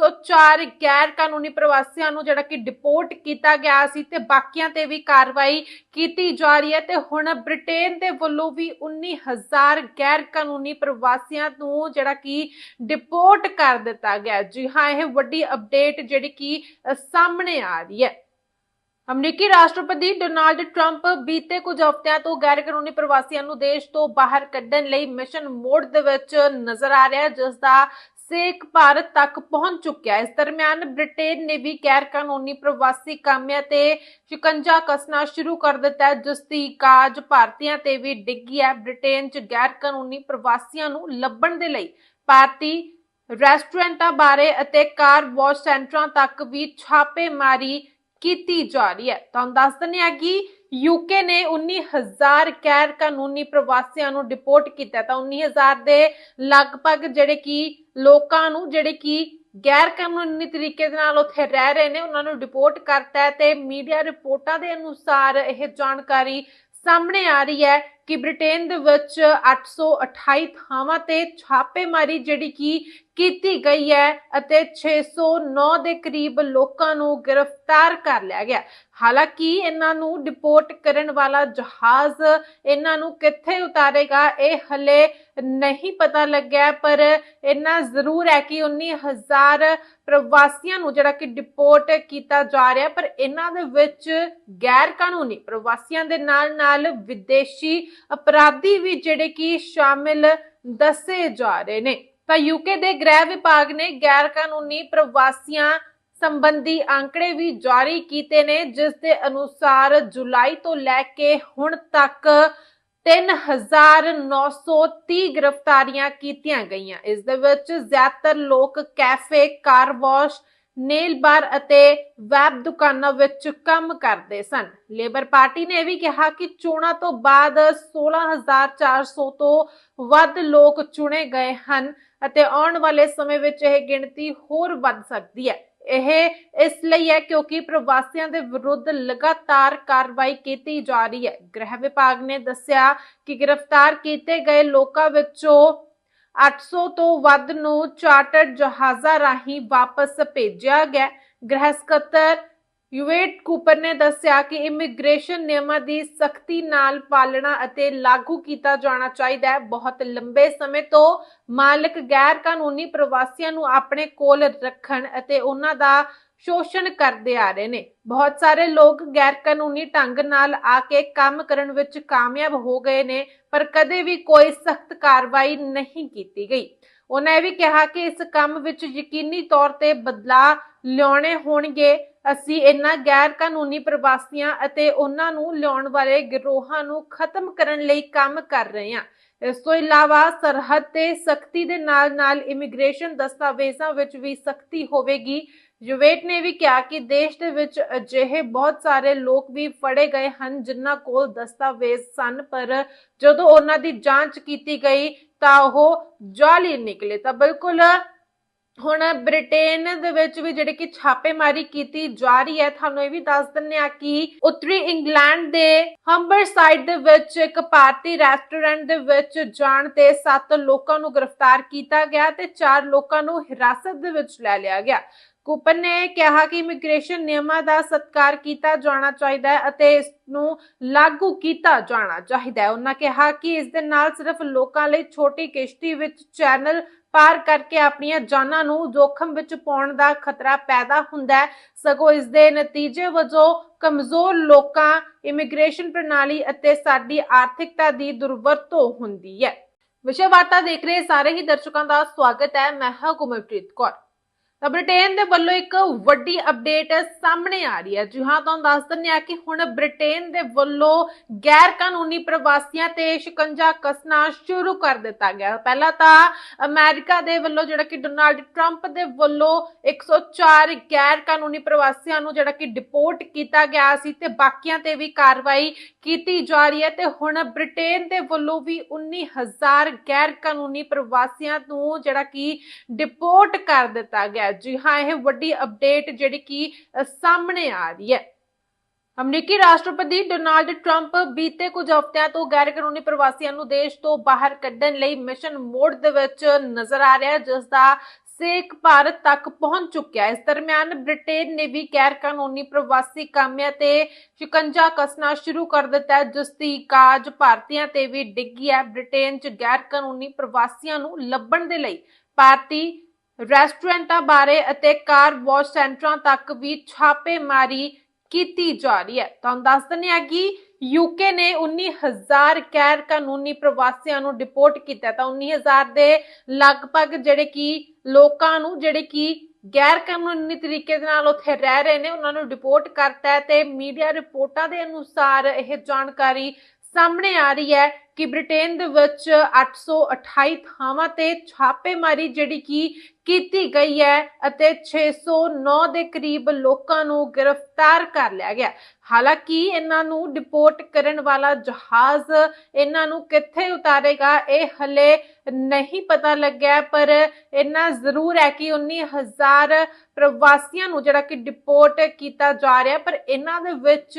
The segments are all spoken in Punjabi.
104 ਗੈਰ ਕਾਨੂੰਨੀ ਪ੍ਰਵਾਸੀਆਂ ਨੂੰ ਜਿਹੜਾ ਕਿ ਡਿਪੋਰਟ ਕੀਤਾ ਗਿਆ ਸੀ ਤੇ ਬਾਕੀਆਂ ਤੇ ਵੀ ਕਾਰਵਾਈ ਕੀਤੀ ਜਾ ਰਹੀ ਹੈ ਤੇ ਹੁਣ ਬ੍ਰਿਟੇਨ ਦੇ ਵੱਲੋਂ ਵੀ 19000 ਗੈਰ ਕਾਨੂੰਨੀ ਪ੍ਰਵਾਸੀਆਂ ਨੂੰ ਜਿਹੜਾ ਕਿ ਡਿਪੋਰਟ ਕਰ ਦਿੱਤਾ ਗਿਆ ਜੀ ਹਾਂ, ਇਹ ਵੱਡੀ ਅਪਡੇਟ ਜਿਹੜੀ ਕਿ ਸਾਹਮਣੇ ਆ ਰਹੀ ਹੈ। ਅਮਰੀਕੀ ਰਾਸ਼ਟਰਪਤੀ ਡੋਨਾਲਡ ਟਰੰਪ ਬੀਤੇ ਕੁਝ ਹਫ਼ਤਿਆਂ ਤੋਂ ਗੈਰ ਕਾਨੂੰਨੀ ਪ੍ਰਵਾਸੀਆਂ ਨੂੰ ਦੇਸ਼ ਤੋਂ ਬਾਹਰ ਕੱਢਣ ਲਈ ਮਿਸ਼ਨ ਮੋਡ ਦੇ ਵਿੱਚ ਨਜ਼ਰ ਆ ਰਿਹਾ ਹੈ, ਜਿਸ ਦਾ ਸੇਕ ਭਾਰਤ ਤੱਕ ਪਹੁੰਚ ਚੁੱਕਿਆ ਇਸ ਦਰਮਿਆਨ ਬ੍ਰਿਟੇਨ ਨੇ ਵੀ ਗੈਰ ਕਾਨੂੰਨੀ ਪ੍ਰਵਾਸੀ ਕਾਮਿਆਂ ਤੇ ਸ਼ਿਕੰਜਾ ਕਸਣਾ ਸ਼ੁਰੂ ਕਰ ਦਿੱਤਾ ਜਿਸ ਦੀ ਕਾਜ ਭਾਰਤੀਆਂ ਤੇ ਵੀ ਡਿੱਗੀ ਹੈ। ਬ੍ਰਿਟੇਨ 'ਚ ਗੈਰ ਕਾਨੂੰਨੀ ਪ੍ਰਵਾਸੀਆਂ ਨੂੰ ਲੱਭਣ ਦੇ ਲਈ ਭਾਰਤੀ ਰੈਸਟੋਰੈਂਟਾਂ ਬਾਰੇ ਅਤੇ ਕਾਰ ਵਾਸ਼ ਸੈਂਟਰਾਂ ਤੱਕ ਵੀ ਛਾਪੇਮਾਰੀ ਕੀਤੀ ਜਾ ਰਹੀ ਹੈ। ਤੁਹਾਨੂੰ ਦੱਸ ਦਿੰਦੇ ਆ ਕਿ ਯੂਕੇ ਨੇ 19000 ਗੈਰ ਕਾਨੂੰਨੀ ਪ੍ਰਵਾਸੀਆਂ ਨੂੰ ਡਿਪੋਰਟ ਕੀਤਾ ਤਾਂ 19000 ਦੇ ਲਗਭਗ ਜਿਹੜੇ ਕਿ ਲੋਕਾਂ ਨੂੰ ਜਿਹੜੇ ਕਿ ਗੈਰ ਕਾਨੂੰਨੀ ਤਰੀਕੇ ਦੇ ਨਾਲ ਉੱਥੇ ਰਹਿ ਰਹੇ ਨੇ, ਉਹਨਾਂ ਨੂੰ ਡਿਪੋਰਟ ਕਰਤਾ ਹੈ ਤੇ ਮੀਡੀਆ ਰਿਪੋਰਟਾਂ ਦੇ ਅਨੁਸਾਰ ਇਹ ਜਾਣਕਾਰੀ ਸਾਹਮਣੇ ਆ ਰਹੀ ਹੈ ਕਿ ਬ੍ਰਿਟੇਨ ਦੇ ਵਿੱਚ 828 ਥਾਵਾਂ ਤੇ ਛਾਪੇਮਾਰੀ ਜਿਹੜੀ ਕਿ ਕੀਤੀ ਗਈ ਹੈ ਅਤੇ 609 ਦੇ ਕਰੀਬ ਲੋਕਾਂ ਨੂੰ ਗ੍ਰਿਫਤਾਰ ਕਰ ਲਿਆ ਗਿਆ। ਹਾਲਾਂਕਿ ਇਹਨਾਂ ਨੂੰ ਡਿਪੋਰਟ ਕਰਨ ਵਾਲਾ ਜਹਾਜ਼ ਇਹਨਾਂ ਨੂੰ ਕਿੱਥੇ ਉਤਾਰੇਗਾ ਇਹ ਹਲੇ ਨਹੀਂ ਪਤਾ ਲੱਗਿਆ, ਪਰ ਇਹਨਾਂ ਜ਼ਰੂਰ ਹੈ ਕਿ 19000 ਪ੍ਰਵਾਸੀਆਂ ਨੂੰ ਜਿਹੜਾ ਕਿ ਡਿਪੋਰਟ ਕੀਤਾ ਜਾ ਰਿਹਾ, ਪਰ ਇਹਨਾਂ ਦੇ ਵਿੱਚ ਗੈਰ ਕਾਨੂੰਨੀ ਪ੍ਰਵਾਸੀਆਂ ਦੇ ਨਾਲ ਨਾਲ ਵਿਦੇਸ਼ੀ ਅਪਰਾਧੀ ਵੀ ਜਿਹੜੇ ਕਿ ਸ਼ਾਮਿਲ ਦੱਸੇ ਜਾ ਰਹੇ ਨੇ। ਤਾਂ ਯੂਕੇ ਦੇ ਗ੍ਰਹਿ ਵਿਭਾਗ ਨੇ ਗੈਰ ਕਾਨੂੰਨੀ ਪ੍ਰਵਾਸੀਆਂ ਸੰਬੰਧੀ ਅੰਕੜੇ ਵੀ ਜਾਰੀ ਕੀਤੇ ਨੇ, ਜਿਸ ਦੇ ਅਨੁਸਾਰ ਜੁਲਾਈ ਤੋਂ ਲੈ ਕੇ ਹੁਣ ਤੱਕ 3930 ਗ੍ਰਿਫਤਾਰੀਆਂ ਕੀਤੀਆਂ ਗਈਆਂ। ਇਸ ਦੇ ਵਿੱਚ ਜ਼ਿਆਦਾਤਰ ਲੋਕ cafe, car wash nail bar ਅਤੇ ਵੈਬ ਦੁਕਾਨਾਂ ਵਿੱਚ ਕੰਮ ਕਰਦੇ ਸਨ। ਲੇਬਰ ਪਾਰਟੀ ਨੇ ਵੀ ਕਿਹਾ ਕਿ ਚੋਣਾਂ ਤੋਂ ਬਾਅਦ 16400 ਤੋਂ ਵੱਧ ਲੋਕ ਚੁਣੇ ਗਏ ਹਨ ਅਤੇ ਆਉਣ ਵਾਲੇ ਸਮੇਂ ਵਿੱਚ ਇਹ ਗਿਣਤੀ ਹੋਰ ਵੱਧ ਸਕਦੀ ਹੈ। ਇਹ ਇਸ ਲਈ ਹੈ ਕਿਉਂਕਿ ਪ੍ਰਵਾਸੀਆਂ ਦੇ ਵਿਰੁੱਧ ਲਗਾਤਾਰ ਕਾਰਵਾਈ ਕੀਤੀ ਜਾ ਰਹੀ ਹੈ। ਗ੍ਰਹਿ ਵਿਭਾਗ ਨੇ ਦੱਸਿਆ ਕਿ ਗ੍ਰਿਫਤਾਰ ਕੀਤੇ ਗਏ ਲੋਕਾਂ ਵਿੱਚੋਂ 800 ਤੋਂ ਵੱਧ ਨੂੰ ਚਾਰਟਰਡ ਜਹਾਜ਼ਾਂ ਰਾਹੀਂ ਵਾਪਸ ਭੇਜਿਆ ਗਿਆ। ਗ੍ਰਹਿ ਸਕੱਤਰ ਯੂਵੇਟ ਕੂਪਰ ਨੇ ਦੱਸਿਆ ਕਿ ਇਮੀਗ੍ਰੇਸ਼ਨ ਨਿਯਮਾਂ ਦੀ ਸਖਤੀ ਨਾਲ ਪਾਲਣਾ ਅਤੇ ਲਾਗੂ ਕੀਤਾ ਜਾਣਾ ਚਾਹੀਦਾ ਹੈ। ਬਹੁਤ ਲੰਬੇ ਸਮੇਂ ਤੋਂ ਮਾਲਕ ਗੈਰ ਕਾਨੂੰਨੀ ਪ੍ਰਵਾਸੀਆਂ ਨੂੰ ਆਪਣੇ ਕੋਲ ਰੱਖਣ ਅਤੇ ਉਹਨਾਂ ਦਾ ਸ਼ੋਸ਼ਣ ਕਰਦੇ ਆ ਰਹੇ ਨੇ। ਬਹੁਤ ਸਾਰੇ ਲੋਕ ਗੈਰ ਕਾਨੂੰਨੀ ਢੰਗ ਨਾਲ ਆ ਕੇ ਕੰਮ ਕਰਨ ਵਿੱਚ ਕਾਮਯਾਬ ਹੋ ਗਏ ਨੇ, ਪਰ ਕਦੇ ਵੀ ਕੋਈ ਸਖਤ ਕਾਰਵਾਈ ਨਹੀਂ ਕੀਤੀ ਗਈ। ਉਹਨਾਂ ਇਹ ਵੀ ਕਿਹਾ ਕਿ ਇਸ ਕੰਮ ਵਿੱਚ ਯਕੀਨੀ ਤੌਰ ਤੇ ਬਦਲਾਅ ਲਿਆਉਣੇ ਹੋਣਗੇ। ਅਸੀਂ ਇਹਨਾਂ ਗੈਰ ਕਾਨੂੰਨੀ ਪ੍ਰਵਾਸੀਆਂ ਅਤੇ ਉਹਨਾਂ ਨੂੰ ਲਿਆਉਣ ਵਾਲੇ ਗਿਰੋਹਾਂ ਨੂੰ ਖਤਮ ਕਰਨ ਲਈ ਕੰਮ ਕਰ ਰਹੇ ਹਾਂ। ਇਸ ਤੋਂ ਇਲਾਵਾ ਸਰਹੱਦ ਤੇ ਸਖਤੀ ਦੇ ਨਾਲ-ਨਾਲ ਇਮੀਗ੍ਰੇਸ਼ਨ ਦਸਤਾਵੇਜ਼ਾਂ ਵਿੱਚ ਵੀ ਸਖਤੀ ਹੋਵੇਗੀ। ਯੂਵੇਟ ਨੇ ਵੀ ਕਿਹਾ ਕਿ ਦੇਸ਼ ਦੇ ਵਿੱਚ ਅਜਿਹੇ ਬਹੁਤ ਸਾਰੇ ਲੋਕ ਵੀ ਫੜੇ ਗਏ ਹਨ, ਜਿਨ੍ਹਾਂ ਕੋਲ ਦਸਤਾਵੇਜ਼ ਸਨ, ਪਰ ਜਦੋਂ ਉਹਨਾਂ ਦੀ ਜਾਂਚ ਕੀਤੀ ਗਈ ਤਾਂ ਉਹ ਜਾਲੀ ਨਿਕਲੇ। ਤਾਂ ਬਿਲਕੁਲ ਹੁਣ ਬ੍ਰਿਟੇਨ ਦੇ ਵਿੱਚ ਵੀ ਜਿਹੜੇ ਕਿ ਛਾਪੇਮਾਰੀ ਕੀਤੀ ਜਾ ਰਹੀ ਹੈ, ਤੁਹਾਨੂੰ ਇਹ ਵੀ ਦੱਸ ਦਿੰਨੇ ਆ ਕਿ ਉੱਤਰੀ ਇੰਗਲੈਂਡ ਦੇ ਹੰਬਰਸਾਈਡ ਦੇ ਵਿੱਚ ਇੱਕ ਭਾਰਤੀ ਰੈਸਟੋਰੈਂਟ ਦੇ ਵਿੱਚ ਜਾਣ ਤੇ 7 ਲੋਕਾਂ ਨੂੰ ਗ੍ਰਿਫਤਾਰ ਕੀਤਾ ਗਿਆ ਤੇ 4 ਲੋਕਾਂ ਨੂੰ ਹਿਰਾਸਤ ਦੇ ਵਿੱਚ ਲੈ ਲਿਆ ਗਿਆ। ਕੂਪਰ ਨੇ ਕਿਹਾ ਕਿ ਇਮੀਗ੍ਰੇਸ਼ਨ ਨਿਯਮਾਂ ਦਾ ਸਤਿਕਾਰ ਕੀਤਾ ਜਾਣਾ ਚਾਹੀਦਾ ਹੈ ਅਤੇ ਇਸ ਨੂੰ ਲਾਗੂ ਕੀਤਾ ਜਾਣਾ ਚਾਹੀਦਾ ਹੈ। ਉਹਨਾਂ ਕਿਹਾ ਕਿ ਇਸ ਦੇ ਨਾਲ ਸਿਰਫ ਲੋਕਾਂ ਲਈ ਛੋਟੀ ਕਿਸ਼ਤੀ ਵਿੱਚ ਚੈਨਲ ਪਾਰ ਕਰਕੇ ਆਪਣੀਆਂ ਜਾਨਾਂ ਨੂੰ ਜੋਖਮ ਵਿੱਚ ਪਾਉਣ ਦਾ ਖਤਰਾ ਪੈਦਾ ਹੁੰਦਾ ਹੈ। ਸਗੋਂ ਇਸ ਦੇ ਨਤੀਜੇ ਵਜੋਂ ਕਮਜ਼ੋਰ ਲੋਕਾਂ ਇਮੀਗ੍ਰੇਸ਼ਨ ਪ੍ਰਣਾਲੀ ਅਤੇ ਸਾਡੀ ਆਰਥਿਕਤਾ ਦੀ ਦੁਰਵਰਤੋਂ ਹੁੰਦੀ ਹੈ। ਵਿਸ਼ੇ ਵਾਰਤਾ ਦੇਖ ਰਹੇ ਸਾਰੇ ਹੀ ਦਰਸ਼ਕਾਂ ਦਾ ਸਵਾਗਤ ਹੈ। ਮੈਂ ਹਾਂ ਗੁਰਮਨਪ੍ਰੀਤ ਕੌਰ। ਤਾਂ ਬ੍ਰਿਟੇਨ ਦੇ ਵੱਲੋਂ ਇੱਕ ਵੱਡੀ ਅਪਡੇਟ ਸਾਹਮਣੇ ਆ ਰਹੀ ਹੈ। ਜੀ ਹਾਂ, ਤੁਹਾਨੂੰ ਦੱਸ ਦਿੰਦੇ ਆ ਕਿ ਹੁਣ ਬ੍ਰਿਟੇਨ ਦੇ ਵੱਲੋਂ ਗੈਰ ਕਾਨੂੰਨੀ ਪ੍ਰਵਾਸੀਆਂ ਤੇ ਸ਼ਿਕੰਜਾ ਕਸਣਾ ਸ਼ੁਰੂ ਕਰ ਦਿੱਤਾ ਗਿਆ ਪਹਿਲਾਂ ਤਾਂ ਅਮਰੀਕਾ ਦੇ ਵੱਲੋਂ ਜਿਹੜਾ ਕਿ ਡੋਨਾਲਡ ਟਰੰਪ ਦੇ ਵੱਲੋਂ 104 ਗੈਰ ਕਾਨੂੰਨੀ ਪ੍ਰਵਾਸੀਆਂ ਨੂੰ ਜਿਹੜਾ ਕਿ ਡਿਪੋਰਟ ਕੀਤਾ ਗਿਆ ਸੀ ਤੇ ਬਾਕੀਆਂ ਤੇ ਵੀ ਕਾਰਵਾਈ ਕੀਤੀ ਜਾ ਰਹੀ ਹੈ ਤੇ ਹੁਣ ਬ੍ਰਿਟੇਨ ਦੇ ਵੱਲੋਂ ਵੀ 19000 ਗੈਰ ਕਾਨੂੰਨੀ ਪ੍ਰਵਾਸੀਆਂ ਨੂੰ ਜਿਹੜਾ ਕਿ ਡਿਪੋਰਟ ਕਰ ਦਿੱਤਾ ਗਿਆ ਹੈ। ਜੀ ਹਾਂ, ਇਹ ਵੱਡੀ ਅਪਡੇਟ ਜਿਹੜੀ ਕਿ ਸਾਹਮਣੇ ਆ ਰਹੀ ਹੈ ਅਮਰੀਕੀ ਰਾਸ਼ਟਰਪਤੀ ਡੋਨਾਲਡ ਟਰੰਪ ਬੀਤੇ ਕੁਝ ਹਫ਼ਤਿਆਂ ਤੋਂ ਗੈਰ ਕਾਨੂੰਨੀ ਪ੍ਰਵਾਸੀਆਂ ਨੂੰ ਦੇਸ਼ ਤੋਂ ਬਾਹਰ ਕੱਢਣ ਲਈ ਮਿਸ਼ਨ ਮੋਡ ਦੇ ਵਿੱਚ ਨਜ਼ਰ ਆ ਰਿਹਾ ਜਿਸ ਦਾ ਸੇਕ ਭਾਰਤ ਤੱਕ ਪਹੁੰਚ ਚੁੱਕਿਆ ਇਸ ਦਰਮਿਆਨ ਬ੍ਰਿਟੇਨ ਨੇ ਵੀ ਗੈਰ ਕਾਨੂੰਨੀ ਪ੍ਰਵਾਸੀ ਕਾਮਿਆਂ ਤੇ ਸ਼ਿਕੰਜਾ ਕੱਸਣਾ ਸ਼ੁਰੂ ਕਰ ਦਿੱਤਾ ਹੈ, ਜਿਸ ਦੀ ਕਾਜ ਭਾਰਤੀਆਂ ਤੇ ਵੀ ਡਿੱਗੀ ਹੈ ਬ੍ਰਿਟੇਨ 'ਚ ਗੈਰ ਕਾਨੂੰਨੀ ਪ੍ਰਵਾਸੀਆਂ ਨੂੰ ਲੱਭਣ ਦੇ ਲਈ ਭਾਰਤੀ ਰੈਸਟੋਰੈਂਟਾਂ ਬਾਰੇ ਅਤੇ ਕਾਰ ਵਾਸ਼ ਸੈਂਟਰਾਂ ਤੱਕ ਵੀ ਛਾਪੇਮਾਰੀ ਕੀਤੀ ਜਾ ਰਹੀ ਹੈ। ਤੁਹਾਨੂੰ ਦੱਸ ਦਿੰਦੇ ਹਾਂ ਕਿ ਯੂਕੇ ਨੇ 19000 ਗੈਰ ਕਾਨੂੰਨੀ ਪ੍ਰਵਾਸੀਆਂ ਨੂੰ ਡਿਪੋਰਟ ਕੀਤਾ ਤਾਂ 19000 ਦੇ ਲਗਭਗ ਜਿਹੜੇ ਕਿ ਲੋਕਾਂ ਨੂੰ, ਜਿਹੜੇ ਕਿ ਗੈਰ ਕਾਨੂੰਨੀ ਤਰੀਕੇ ਦੇ ਨਾਲ ਉੱਥੇ ਰਹਿ ਰਹੇ ਨੇ, ਉਹਨਾਂ ਨੂੰ ਡਿਪੋਰਟ ਕਰਤਾ ਹੈ ਤੇ ਮੀਡੀਆ ਰਿਪੋਰਟਾਂ ਦੇ ਅਨੁਸਾਰ ਇਹ ਜਾਣਕਾਰੀ ਸਾਹਮਣੇ ਆ ਰਹੀ ਹੈ ਕਿ ਬ੍ਰਿਟੇਨ ਦੇ ਵਿੱਚ 828 ਥਾਵਾਂ ਤੇ ਛਾਪੇਮਾਰੀ ਜਿਹੜੀ ਕਿ ਕੀਤੀ ਗਈ ਹੈ ਅਤੇ 609 ਦੇ ਕਰੀਬ ਲੋਕਾਂ ਨੂੰ ਗ੍ਰਿਫਤਾਰ ਕਰ ਲਿਆ ਗਿਆ। ਹਾਲਾਂਕਿ ਇਹਨਾਂ ਨੂੰ ਡਿਪੋਰਟ ਕਰਨ ਵਾਲਾ ਜਹਾਜ਼ ਇਹਨਾਂ ਨੂੰ ਕਿੱਥੇ ਉਤਾਰੇਗਾ, ਇਹ ਹਲੇ ਨਹੀਂ ਪਤਾ ਲੱਗਿਆ, ਪਰ ਇਹਨਾਂ ਜ਼ਰੂਰ ਹੈ ਕਿ 19000 ਪ੍ਰਵਾਸੀਆਂ ਨੂੰ ਜਿਹੜਾ ਕਿ ਡਿਪੋਰਟ ਕੀਤਾ ਜਾ ਰਿਹਾ, ਪਰ ਇਹਨਾਂ ਦੇ ਵਿੱਚ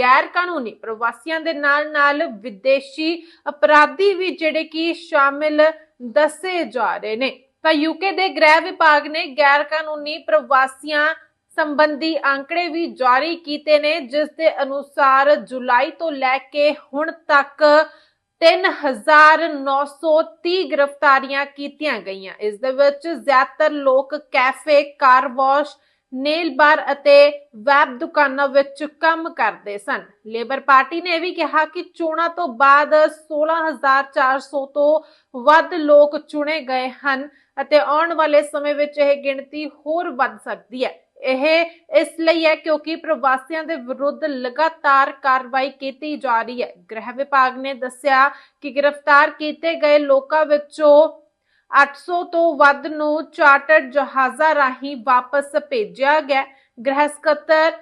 ਗੈਰ ਕਾਨੂੰਨੀ ਪ੍ਰਵਾਸੀਆਂ ਦੇ ਨਾਲ ਨਾਲ ਵਿਦੇਸ਼ੀ ਅਪਰਾਧੀ ਵੀ ਜਿਹੜੇ ਕਿ ਸ਼ਾਮਿਲ ਦੱਸੇ ਜਾ ਰਹੇ ਨੇ। ਤਾਂ ਯੂਕੇ ਦੇ ਗ੍ਰਹਿ ਵਿਭਾਗ ਨੇ ਗੈਰ ਕਾਨੂੰਨੀ ਪ੍ਰਵਾਸੀਆਂ ਸੰਬੰਧੀ ਅੰਕੜੇ ਵੀ ਜਾਰੀ ਕੀਤੇ ਨੇ, ਜਿਸ ਦੇ ਅਨੁਸਾਰ ਜੁਲਾਈ ਤੋਂ ਲੈ ਕੇ ਹੁਣ ਤੱਕ 3930 ਗ੍ਰਿਫਤਾਰੀਆਂ ਕੀਤੀਆਂ ਗਈਆਂ। ਇਸ ਦੇ ਵਿੱਚ ਜ਼ਿਆਦਾਤਰ ਲੋਕ cafe, car wash, nail bar ਅਤੇ ਵੈਬ ਦੁਕਾਨਾਂ ਵਿੱਚ ਕੰਮ ਕਰਦੇ ਸਨ। ਲੇਬਰ ਪਾਰਟੀ ਨੇ ਇਹ ਵੀ ਕਿਹਾ ਕਿ ਚੋਣਾਂ ਤੋਂ ਬਾਅਦ 16400 ਤੋਂ ਵੱਧ ਲੋਕ ਚੁਣੇ ਗਏ ਹਨ। ਅਤੇ ਆਉਣ ਵਾਲੇ ਸਮੇਂ ਵਿੱਚ ਇਹ ਗਿਣਤੀ ਹੋਰ ਵੱਧ ਸਕਦੀ ਹੈ। ਇਹ ਇਸ ਲਈ ਹੈ ਕਿਉਂਕਿ ਪ੍ਰਵਾਸੀਆਂ ਦੇ ਵਿਰੁੱਧ ਲਗਾਤਾਰ ਕਾਰਵਾਈ ਕੀਤੀ ਜਾ ਰਹੀ ਹੈ। ਗ੍ਰਹਿ ਵਿਭਾਗ ਨੇ ਦੱਸਿਆ ਕਿ ਗ੍ਰਿਫਤਾਰ ਕੀਤੇ ਗਏ ਲੋਕਾਂ ਵਿੱਚੋਂ 800 ਤੋਂ ਵੱਧ ਨੂੰ ਚਾਰਟਰਡ ਜਹਾਜ਼ਾਂ ਰਾਹੀਂ ਵਾਪਸ ਭੇਜਿਆ ਗਿਆ। ਗ੍ਰਹਿ ਸਕੱਤਰ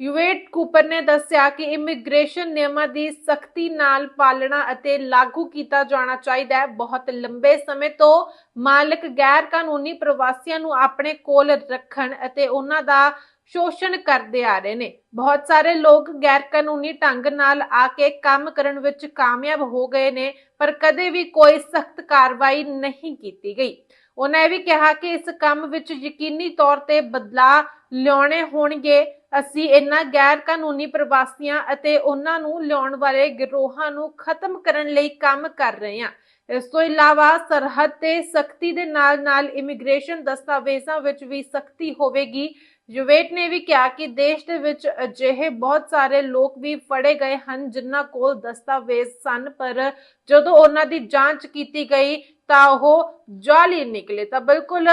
ਯੂਵੇਟ ਕੂਪਰ ਨੇ ਦੱਸਿਆ ਕਿ ਇਮੀਗ੍ਰੇਸ਼ਨ ਨਿਯਮਾਂ ਦੀ ਸਖਤੀ ਨਾਲ ਪਾਲਣਾ ਅਤੇ ਲਾਗੂ ਕੀਤਾ ਜਾਣਾ ਚਾਹੀਦਾ ਹੈ। ਬਹੁਤ ਲੰਬੇ ਸਮੇਂ ਤੋਂ ਮਾਲਕ ਗੈਰ ਕਾਨੂੰਨੀ ਪ੍ਰਵਾਸੀਆਂ ਨੂੰ ਆਪਣੇ ਕੋਲ ਰੱਖਣ ਅਤੇ ਉਹਨਾਂ ਦਾ ਸ਼ੋਸ਼ਣ ਕਰਦੇ ਆ ਰਹੇ ਨੇ। ਬਹੁਤ ਸਾਰੇ ਲੋਕ ਗੈਰ ਕਾਨੂੰਨੀ ਢੰਗ ਨਾਲ ਆ ਕੇ ਕੰਮ ਕਰਨ ਵਿੱਚ ਕਾਮਯਾਬ ਹੋ ਗਏ ਨੇ, ਪਰ ਕਦੇ ਵੀ ਕੋਈ ਸਖਤ ਕਾਰਵਾਈ ਨਹੀਂ ਕੀਤੀ ਗਈ। ਉਹਨਾਂ ਇਹ ਵੀ ਕਿਹਾ ਕਿ ਇਸ ਕੰਮ ਵਿੱਚ ਯਕੀਨੀ ਤੌਰ ਤੇ ਬਦਲਾਅ ਲਿਆਉਣੇ ਹੋਣਗੇ। ਅਸੀਂ ਇਹਨਾਂ ਗੈਰ ਕਾਨੂੰਨੀ ਪ੍ਰਵਾਸੀਆਂ ਅਤੇ ਉਹਨਾਂ ਨੂੰ ਲਿਆਉਣ ਵਾਲੇ ਗਿਰੋਹਾਂ ਨੂੰ ਖਤਮ ਕਰਨ ਲਈ ਕੰਮ ਕਰ ਰਹੇ ਹਾਂ। ਇਸ ਤੋਂ ਇਲਾਵਾ ਸਰਹੱਦ ਤੇ ਸਖਤੀ ਦੇ ਨਾਲ-ਨਾਲ ਇਮੀਗ੍ਰੇਸ਼ਨ ਦਸਤਾਵੇਜ਼ਾਂ ਵਿੱਚ ਵੀ ਸਖਤੀ ਹੋਵੇਗੀ। ਯੂਵੇਟ ਨੇ ਵੀ ਕਿਹਾ ਕਿ ਦੇਸ਼ ਦੇ ਵਿੱਚ ਅਜਿਹੇ ਬਹੁਤ ਸਾਰੇ ਲੋਕ ਵੀ ਫੜੇ ਗਏ ਹਨ ਜਿਨ੍ਹਾਂ ਕੋਲ ਦਸਤਾਵੇਜ਼ ਸਨ, ਪਰ ਜਦੋਂ ਉਹਨਾਂ ਦੀ ਜਾਂਚ ਕੀਤੀ ਗਈ ਤਾਂ ਉਹ ਜਾਲੀ ਨਿਕਲੇ ਤਾਂ ਬਿਲਕੁਲ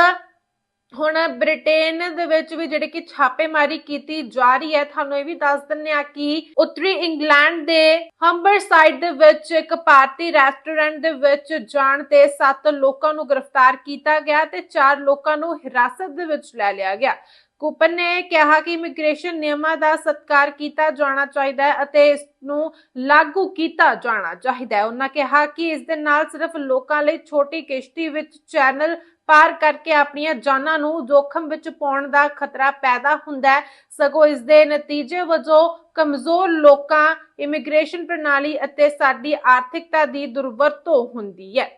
ਹੁਣ ਬ੍ਰਿਟੇਨ ਦੇ ਵਿੱਚ ਵੀ ਜਿਹੜੇ ਕਿ ਛਾਪੇਮਾਰੀ ਕੀਤੀ ਜਾ ਰਹੀ ਹੈ, ਤੁਹਾਨੂੰ ਇਹ ਵੀ ਦੱਸ ਦਿੰਨੇ ਆ ਕਿ ਉੱਤਰੀ ਇੰਗਲੈਂਡ ਦੇ ਹੰਬਰਸਾਈਡ ਦੇ ਵਿੱਚ ਇੱਕ ਭਾਰਤੀ ਰੈਸਟੋਰੈਂਟ ਦੇ ਵਿੱਚ ਜਾਣ ਤੇ 7 ਲੋਕਾਂ ਨੂੰ ਗ੍ਰਿਫਤਾਰ ਕੀਤਾ ਗਿਆ ਤੇ 4 ਲੋਕਾਂ ਨੂੰ ਹਿਰਾਸਤ ਦੇ ਵਿੱਚ ਲੈ ਲਿਆ ਗਿਆ। ਕੂਪਰ ਨੇ ਕਿਹਾ ਕਿ ਇਮੀਗ੍ਰੇਸ਼ਨ ਨਿਯਮਾਂ ਦਾ ਸਤਿਕਾਰ ਕੀਤਾ ਜਾਣਾ ਚਾਹੀਦਾ ਹੈ ਅਤੇ ਇਸ ਨੂੰ ਲਾਗੂ ਕੀਤਾ ਜਾਣਾ ਚਾਹੀਦਾ ਹੈ। ਉਹਨਾਂ ਕਿਹਾ ਕਿ ਇਸ ਦੇ ਨਾਲ ਸਿਰਫ ਲੋਕਾਂ ਲਈ ਛੋਟੀ ਕਿਸ਼ਤੀ ਵਿੱਚ ਚੈਨਲ ਪਾਰ ਕਰਕੇ ਆਪਣੀਆਂ ਜਾਨਾਂ ਨੂੰ ਜੋਖਮ ਵਿੱਚ ਪਾਉਣ ਦਾ ਖਤਰਾ ਪੈਦਾ ਹੁੰਦਾ ਹੈ। ਸਗੋਂ ਇਸ ਦੇ ਨਤੀਜੇ ਵਜੋਂ ਕਮਜ਼ੋਰ ਲੋਕਾਂ ਇਮੀਗ੍ਰੇਸ਼ਨ ਪ੍ਰਣਾਲੀ ਅਤੇ ਸਾਡੀ ਆਰਥਿਕਤਾ ਦੀ ਦੁਰਵਰਤੋਂ ਹੁੰਦੀ ਹੈ।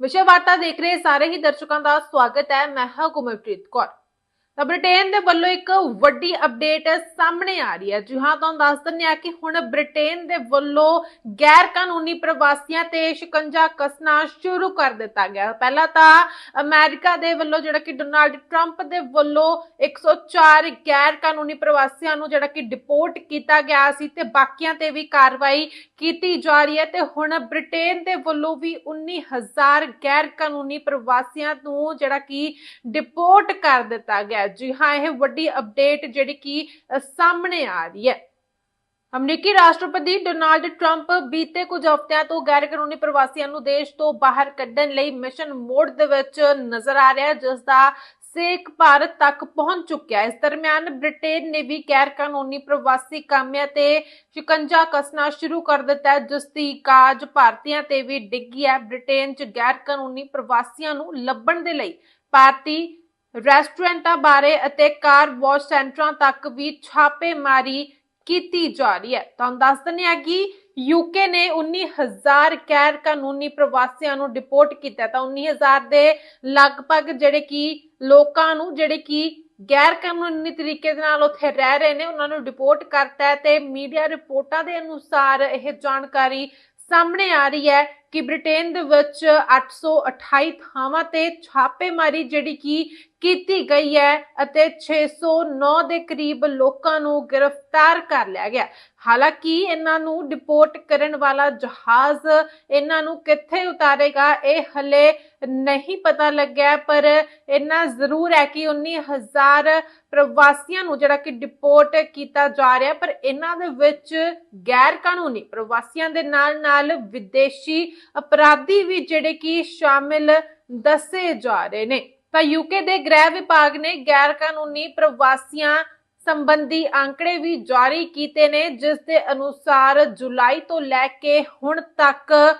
ਵਿਸ਼ੇ ਵਾਰਤਾ ਦੇਖ ਰਹੇ ਸਾਰੇ ਹੀ ਦਰਸ਼ਕਾਂ ਦਾ ਸਵਾਗਤ ਹੈ। ਮੈਂ ਹਾਂ ਗੁਰਮਨਪ੍ਰੀਤ ਕੌਰ। ਤਾਂ ਬ੍ਰਿਟੇਨ ਦੇ ਵੱਲੋਂ ਇੱਕ ਵੱਡੀ ਅਪਡੇਟ ਸਾਹਮਣੇ ਆ ਰਹੀ ਹੈ। ਜੀ ਹਾਂ, ਤੁਹਾਨੂੰ ਦੱਸ ਦਿੰਦੇ ਆ ਕਿ ਹੁਣ ਬ੍ਰਿਟੇਨ ਦੇ ਵੱਲੋਂ ਗੈਰ ਕਾਨੂੰਨੀ ਪ੍ਰਵਾਸੀਆਂ ਤੇ ਸ਼ਿਕੰਜਾ ਕੱਸਣਾ ਸ਼ੁਰੂ ਕਰ ਦਿੱਤਾ ਗਿਆ ਪਹਿਲਾਂ ਤਾਂ ਅਮਰੀਕਾ ਦੇ ਵੱਲੋਂ ਜਿਹੜਾ ਕਿ ਡੋਨਾਲਡ ਟਰੰਪ ਦੇ ਵੱਲੋਂ 104 ਗੈਰ ਕਾਨੂੰਨੀ ਪ੍ਰਵਾਸੀਆਂ ਨੂੰ ਜਿਹੜਾ ਕਿ ਡਿਪੋਰਟ ਕੀਤਾ ਗਿਆ ਸੀ ਤੇ ਬਾਕੀਆਂ ਤੇ ਵੀ ਕਾਰਵਾਈ ਕੀਤੀ ਜਾ ਰਹੀ ਹੈ ਤੇ ਹੁਣ ਬ੍ਰਿਟੇਨ ਦੇ ਵੱਲੋਂ ਵੀ 19000 ਗੈਰ ਕਾਨੂੰਨੀ ਪ੍ਰਵਾਸੀਆਂ ਨੂੰ ਜਿਹੜਾ ਕਿ ਡਿਪੋਰਟ ਕਰ ਦਿੱਤਾ ਗਿਆ ਹੈ। ਜੀ ਹਾਂ, ਇਹ ਵੱਡੀ ਅਪਡੇਟ ਜਿਹੜੀ ਕਿ ਸਾਹਮਣੇ ਆ ਰਹੀ ਹੈ ਅਮਰੀਕੀ ਰਾਸ਼ਟਰਪਤੀ ਡੋਨਾਲਡ ਟਰੰਪ ਬੀਤੇ ਕੁਝ ਹਫ਼ਤਿਆਂ ਤੋਂ ਗੈਰ ਕਾਨੂੰਨੀ ਪ੍ਰਵਾਸੀਆਂ ਨੂੰ ਦੇਸ਼ ਤੋਂ ਬਾਹਰ ਕੱਢਣ ਲਈ ਮਿਸ਼ਨ ਮੋਡ ਦੇ ਵਿੱਚ ਨਜ਼ਰ ਆ ਰਿਹਾ ਜਿਸ ਦਾ ਸੇਕ ਭਾਰਤ ਤੱਕ ਪਹੁੰਚ ਚੁੱਕਿਆ ਇਸ ਦਰਮਿਆਨ ਬ੍ਰਿਟੇਨ ਨੇ ਵੀ ਗੈਰ ਕਾਨੂੰਨੀ ਪ੍ਰਵਾਸੀ ਕਾਮਿਆਂ ਤੇ ਸ਼ਿਕੰਜਾ ਕੱਸਣਾ ਸ਼ੁਰੂ ਕਰ ਦਿੱਤਾ ਹੈ, ਜਿਸ ਦੀ ਕਾਜ ਭਾਰਤੀਆਂ ਤੇ ਵੀ ਡਿੱਗੀ ਹੈ ਬ੍ਰਿਟੇਨ 'ਚ ਗੈਰ ਕਾਨੂੰਨੀ ਪ੍ਰਵਾਸੀਆਂ ਨੂੰ ਲੱਭਣ ਦੇ ਲਈ ਭਾਰਤੀ ਰੈਸਟੋਰੈਂਟਾਂ ਬਾਰੇ ਅਤੇ ਕਾਰ ਵਾਸ਼ ਸੈਂਟਰਾਂ ਤੱਕ ਵੀ ਛਾਪੇਮਾਰੀ ਕੀਤੀ ਜਾ ਰਹੀ ਹੈ ਤੁਹਾਨੂੰ ਦੱਸ ਦਿੰਦੇ ਹਾਂ ਕਿ ਯੂਕੇ ਨੇ 19000 ਗੈਰ ਕਾਨੂੰਨੀ ਪ੍ਰਵਾਸੀਆਂ ਨੂੰ ਡਿਪੋਰਟ ਕੀਤਾ ਹੈ। ਤਾਂ 19000 ਦੇ ਲਗਭਗ ਜਿਹੜੇ ਕਿ ਲੋਕਾਂ ਨੂੰ, ਜਿਹੜੇ ਕਿ ਗੈਰ ਕਾਨੂੰਨੀ ਤਰੀਕੇ ਦੇ ਨਾਲ ਉੱਥੇ ਰਹਿ ਰਹੇ ਨੇ, ਉਹਨਾਂ ਨੂੰ ਡਿਪੋਰਟ ਕਰਤਾ ਹੈ ਤੇ ਮੀਡੀਆ ਰਿਪੋਰਟਾਂ ਦੇ ਅਨੁਸਾਰ ਇਹ ਜਾਣਕਾਰੀ ਸਾਹਮਣੇ ਆ ਰਹੀ ਹੈ ਕਿ ਬ੍ਰਿਟੇਨ ਦੇ ਵਿੱਚ 828 ਥਾਵਾਂ ਤੇ ਛਾਪੇਮਾਰੀ ਜਿਹੜੀ ਕਿ ਕੀਤੀ ਗਈ ਹੈ ਅਤੇ 609 ਦੇ ਕਰੀਬ ਲੋਕਾਂ ਨੂੰ ਗ੍ਰਿਫਤਾਰ ਕਰ ਲਿਆ ਗਿਆ। ਹਾਲਾਂਕਿ ਇਹਨਾਂ ਨੂੰ ਡਿਪੋਰਟ ਕਰਨ ਵਾਲਾ ਜਹਾਜ਼ ਇਹਨਾਂ ਨੂੰ ਕਿੱਥੇ ਉਤਾਰੇਗਾ ਇਹ ਹਲੇ ਨਹੀਂ ਪਤਾ ਲੱਗਿਆ, ਪਰ ਇਹਨਾਂ ਜ਼ਰੂਰ ਹੈ ਕਿ 19000 ਪ੍ਰਵਾਸੀਆਂ ਨੂੰ ਜਿਹੜਾ ਕਿ ਡਿਪੋਰਟ ਕੀਤਾ ਜਾ ਰਿਹਾ, ਪਰ ਇਹਨਾਂ ਦੇ ਵਿੱਚ ਗੈਰ ਕਾਨੂੰਨੀ ਪ੍ਰਵਾਸੀਆਂ ਦੇ ਨਾਲ ਨਾਲ ਵਿਦੇਸ਼ੀ ਅਪਰਾਧੀ ਵੀ ਜਿਹੜੇ ਕਿ ਸ਼ਾਮਿਲ ਦੱਸੇ ਜਾ ਰਹੇ ਨੇ। ਤਾਂ ਯੂਕੇ ਦੇ ਗ੍ਰਹਿ ਵਿਭਾਗ ਨੇ ਗੈਰ ਕਾਨੂੰਨੀ ਪ੍ਰਵਾਸੀਆਂ ਸੰਬੰਧੀ ਅੰਕੜੇ ਵੀ ਜਾਰੀ ਕੀਤੇ ਨੇ, ਜਿਸ ਦੇ ਅਨੁਸਾਰ ਜੁਲਾਈ ਤੋਂ ਲੈ ਕੇ ਹੁਣ ਤੱਕ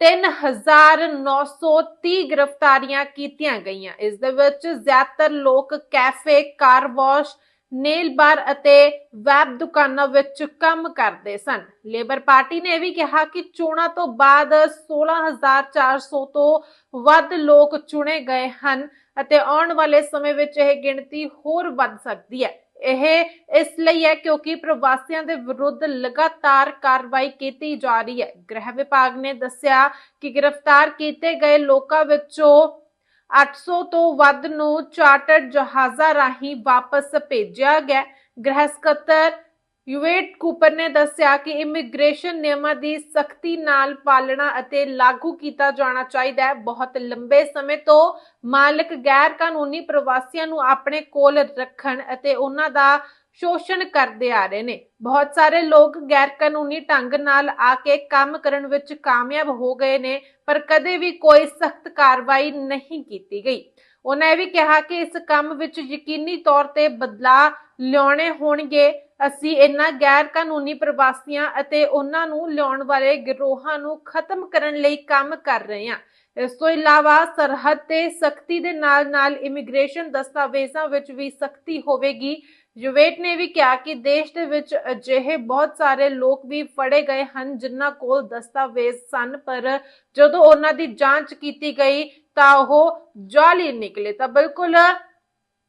3930 ਗ੍ਰਿਫਤਾਰੀਆਂ ਕੀਤੀਆਂ ਗਈਆਂ। ਇਸ ਦੇ ਵਿੱਚ ਜ਼ਿਆਦਾਤਰ ਲੋਕ cafe, car wash nail bar ਅਤੇ ਵੈਬ ਦੁਕਾਨਾਂ ਵਿੱਚ ਕੰਮ ਕਰਦੇ ਸਨ। ਲੇਬਰ ਪਾਰਟੀ ਨੇ ਵੀ ਕਿਹਾ ਕਿ ਚੋਣਾਂ ਤੋਂ ਬਾਅਦ 16400 ਤੋਂ ਵੱਧ ਲੋਕ ਚੁਣੇ ਗਏ ਹਨ ਅਤੇ ਆਉਣ ਵਾਲੇ ਸਮੇਂ ਵਿੱਚ ਇਹ ਗਿਣਤੀ ਹੋਰ ਵੱਧ ਸਕਦੀ ਹੈ। ਇਹ ਇਸ ਲਈ ਹੈ ਕਿਉਂਕਿ ਪ੍ਰਵਾਸੀਆਂ ਦੇ ਵਿਰੁੱਧ ਲਗਾਤਾਰ ਕਾਰਵਾਈ ਕੀਤੀ ਜਾ ਰਹੀ ਹੈ। ਗ੍ਰਹਿ ਵਿਭਾਗ ਨੇ ਦੱਸਿਆ ਕਿ ਗ੍ਰਿਫਤਾਰ ਕੀਤੇ ਗਏ ਲੋਕਾਂ ਵਿੱਚੋਂ 800 ਤੋਂ ਵੱਧ ਨੂੰ ਚਾਰਟਰਡ ਜਹਾਜ਼ਾਂ ਰਾਹੀਂ ਵਾਪਸ ਭੇਜਿਆ ਗਿਆ। ਗ੍ਰਹਿ ਸਕੱਤਰ ਯੂਵੇਟ ਕੂਪਰ ਨੇ ਦੱਸਿਆ ਕਿ ਇਮੀਗ੍ਰੇਸ਼ਨ ਨਿਯਮਾਂ ਦੀ ਸਖਤੀ ਨਾਲ ਪਾਲਣਾ ਅਤੇ ਲਾਗੂ ਕੀਤਾ ਜਾਣਾ ਚਾਹੀਦਾ ਹੈ। ਬਹੁਤ ਲੰਬੇ ਸਮੇਂ ਤੋਂ ਮਾਲਕ ਗੈਰ ਕਾਨੂੰਨੀ ਪ੍ਰਵਾਸੀਆਂ ਨੂੰ ਆਪਣੇ ਕੋਲ ਰੱਖਣ ਅਤੇ ਉਹਨਾਂ ਦਾ ਸ਼ੋਸ਼ਣ ਕਰਦੇ ਆ ਰਹੇ ਨੇ। ਬਹੁਤ ਸਾਰੇ ਲੋਕ ਗੈਰ ਕਾਨੂੰਨੀ ਢੰਗ ਨਾਲ ਆ ਕੇ ਕੰਮ ਕਰਨ ਵਿੱਚ ਕਾਮਯਾਬ ਹੋ ਗਏ ਨੇ, ਪਰ ਕਦੇ ਵੀ ਕੋਈ ਸਖਤ ਕਾਰਵਾਈ ਨਹੀਂ ਕੀਤੀ ਗਈ। ਉਹਨਾਂ ਇਹ ਵੀ ਕਿਹਾ ਕਿ ਇਸ ਕੰਮ ਵਿੱਚ ਯਕੀਨੀ ਤੌਰ ਤੇ ਬਦਲਾਅ ਲਿਆਉਣੇ ਹੋਣਗੇ। ਅਸੀਂ ਇਨ੍ਹਾਂ ਗੈਰ ਕਾਨੂੰਨੀ ਪ੍ਰਵਾਸੀਆਂ ਅਤੇ ਉਹਨਾਂ ਨੂੰ ਲਿਆਉਣ ਵਾਲੇ ਗਿਰੋਹਾਂ ਨੂੰ ਖਤਮ ਕਰਨ ਲਈ ਕੰਮ ਕਰ ਰਹੇ ਹਾਂ। ਇਸ ਤੋਂ ਇਲਾਵਾ ਸਰਹੱਦ ਤੇ ਸਖਤੀ ਦੇ ਨਾਲ-ਨਾਲ ਇਮੀਗ੍ਰੇਸ਼ਨ ਦਸਤਾਵੇਜ਼ਾਂ ਵਿੱਚ ਵੀ ਸਖਤੀ ਹੋਵੇਗੀ। ਯੂਵੇਟ ਨੇ ਵੀ ਕਿਹਾ ਕਿ ਦੇਸ਼ ਦੇ ਵਿੱਚ ਅਜਿਹੇ ਬਹੁਤ ਸਾਰੇ ਲੋਕ ਵੀ ਫੜੇ ਗਏ ਹਨ ਜਿਨ੍ਹਾਂ ਕੋਲ ਦਸਤਾਵੇਜ਼ ਸਨ, ਪਰ ਜਦੋਂ ਉਹਨਾਂ ਦੀ ਜਾਂਚ ਕੀਤੀ ਗਈ ਤਾਂ ਉਹ ਜਾਲੀ ਨਿਕਲੇ ਤਾਂ ਬਿਲਕੁਲ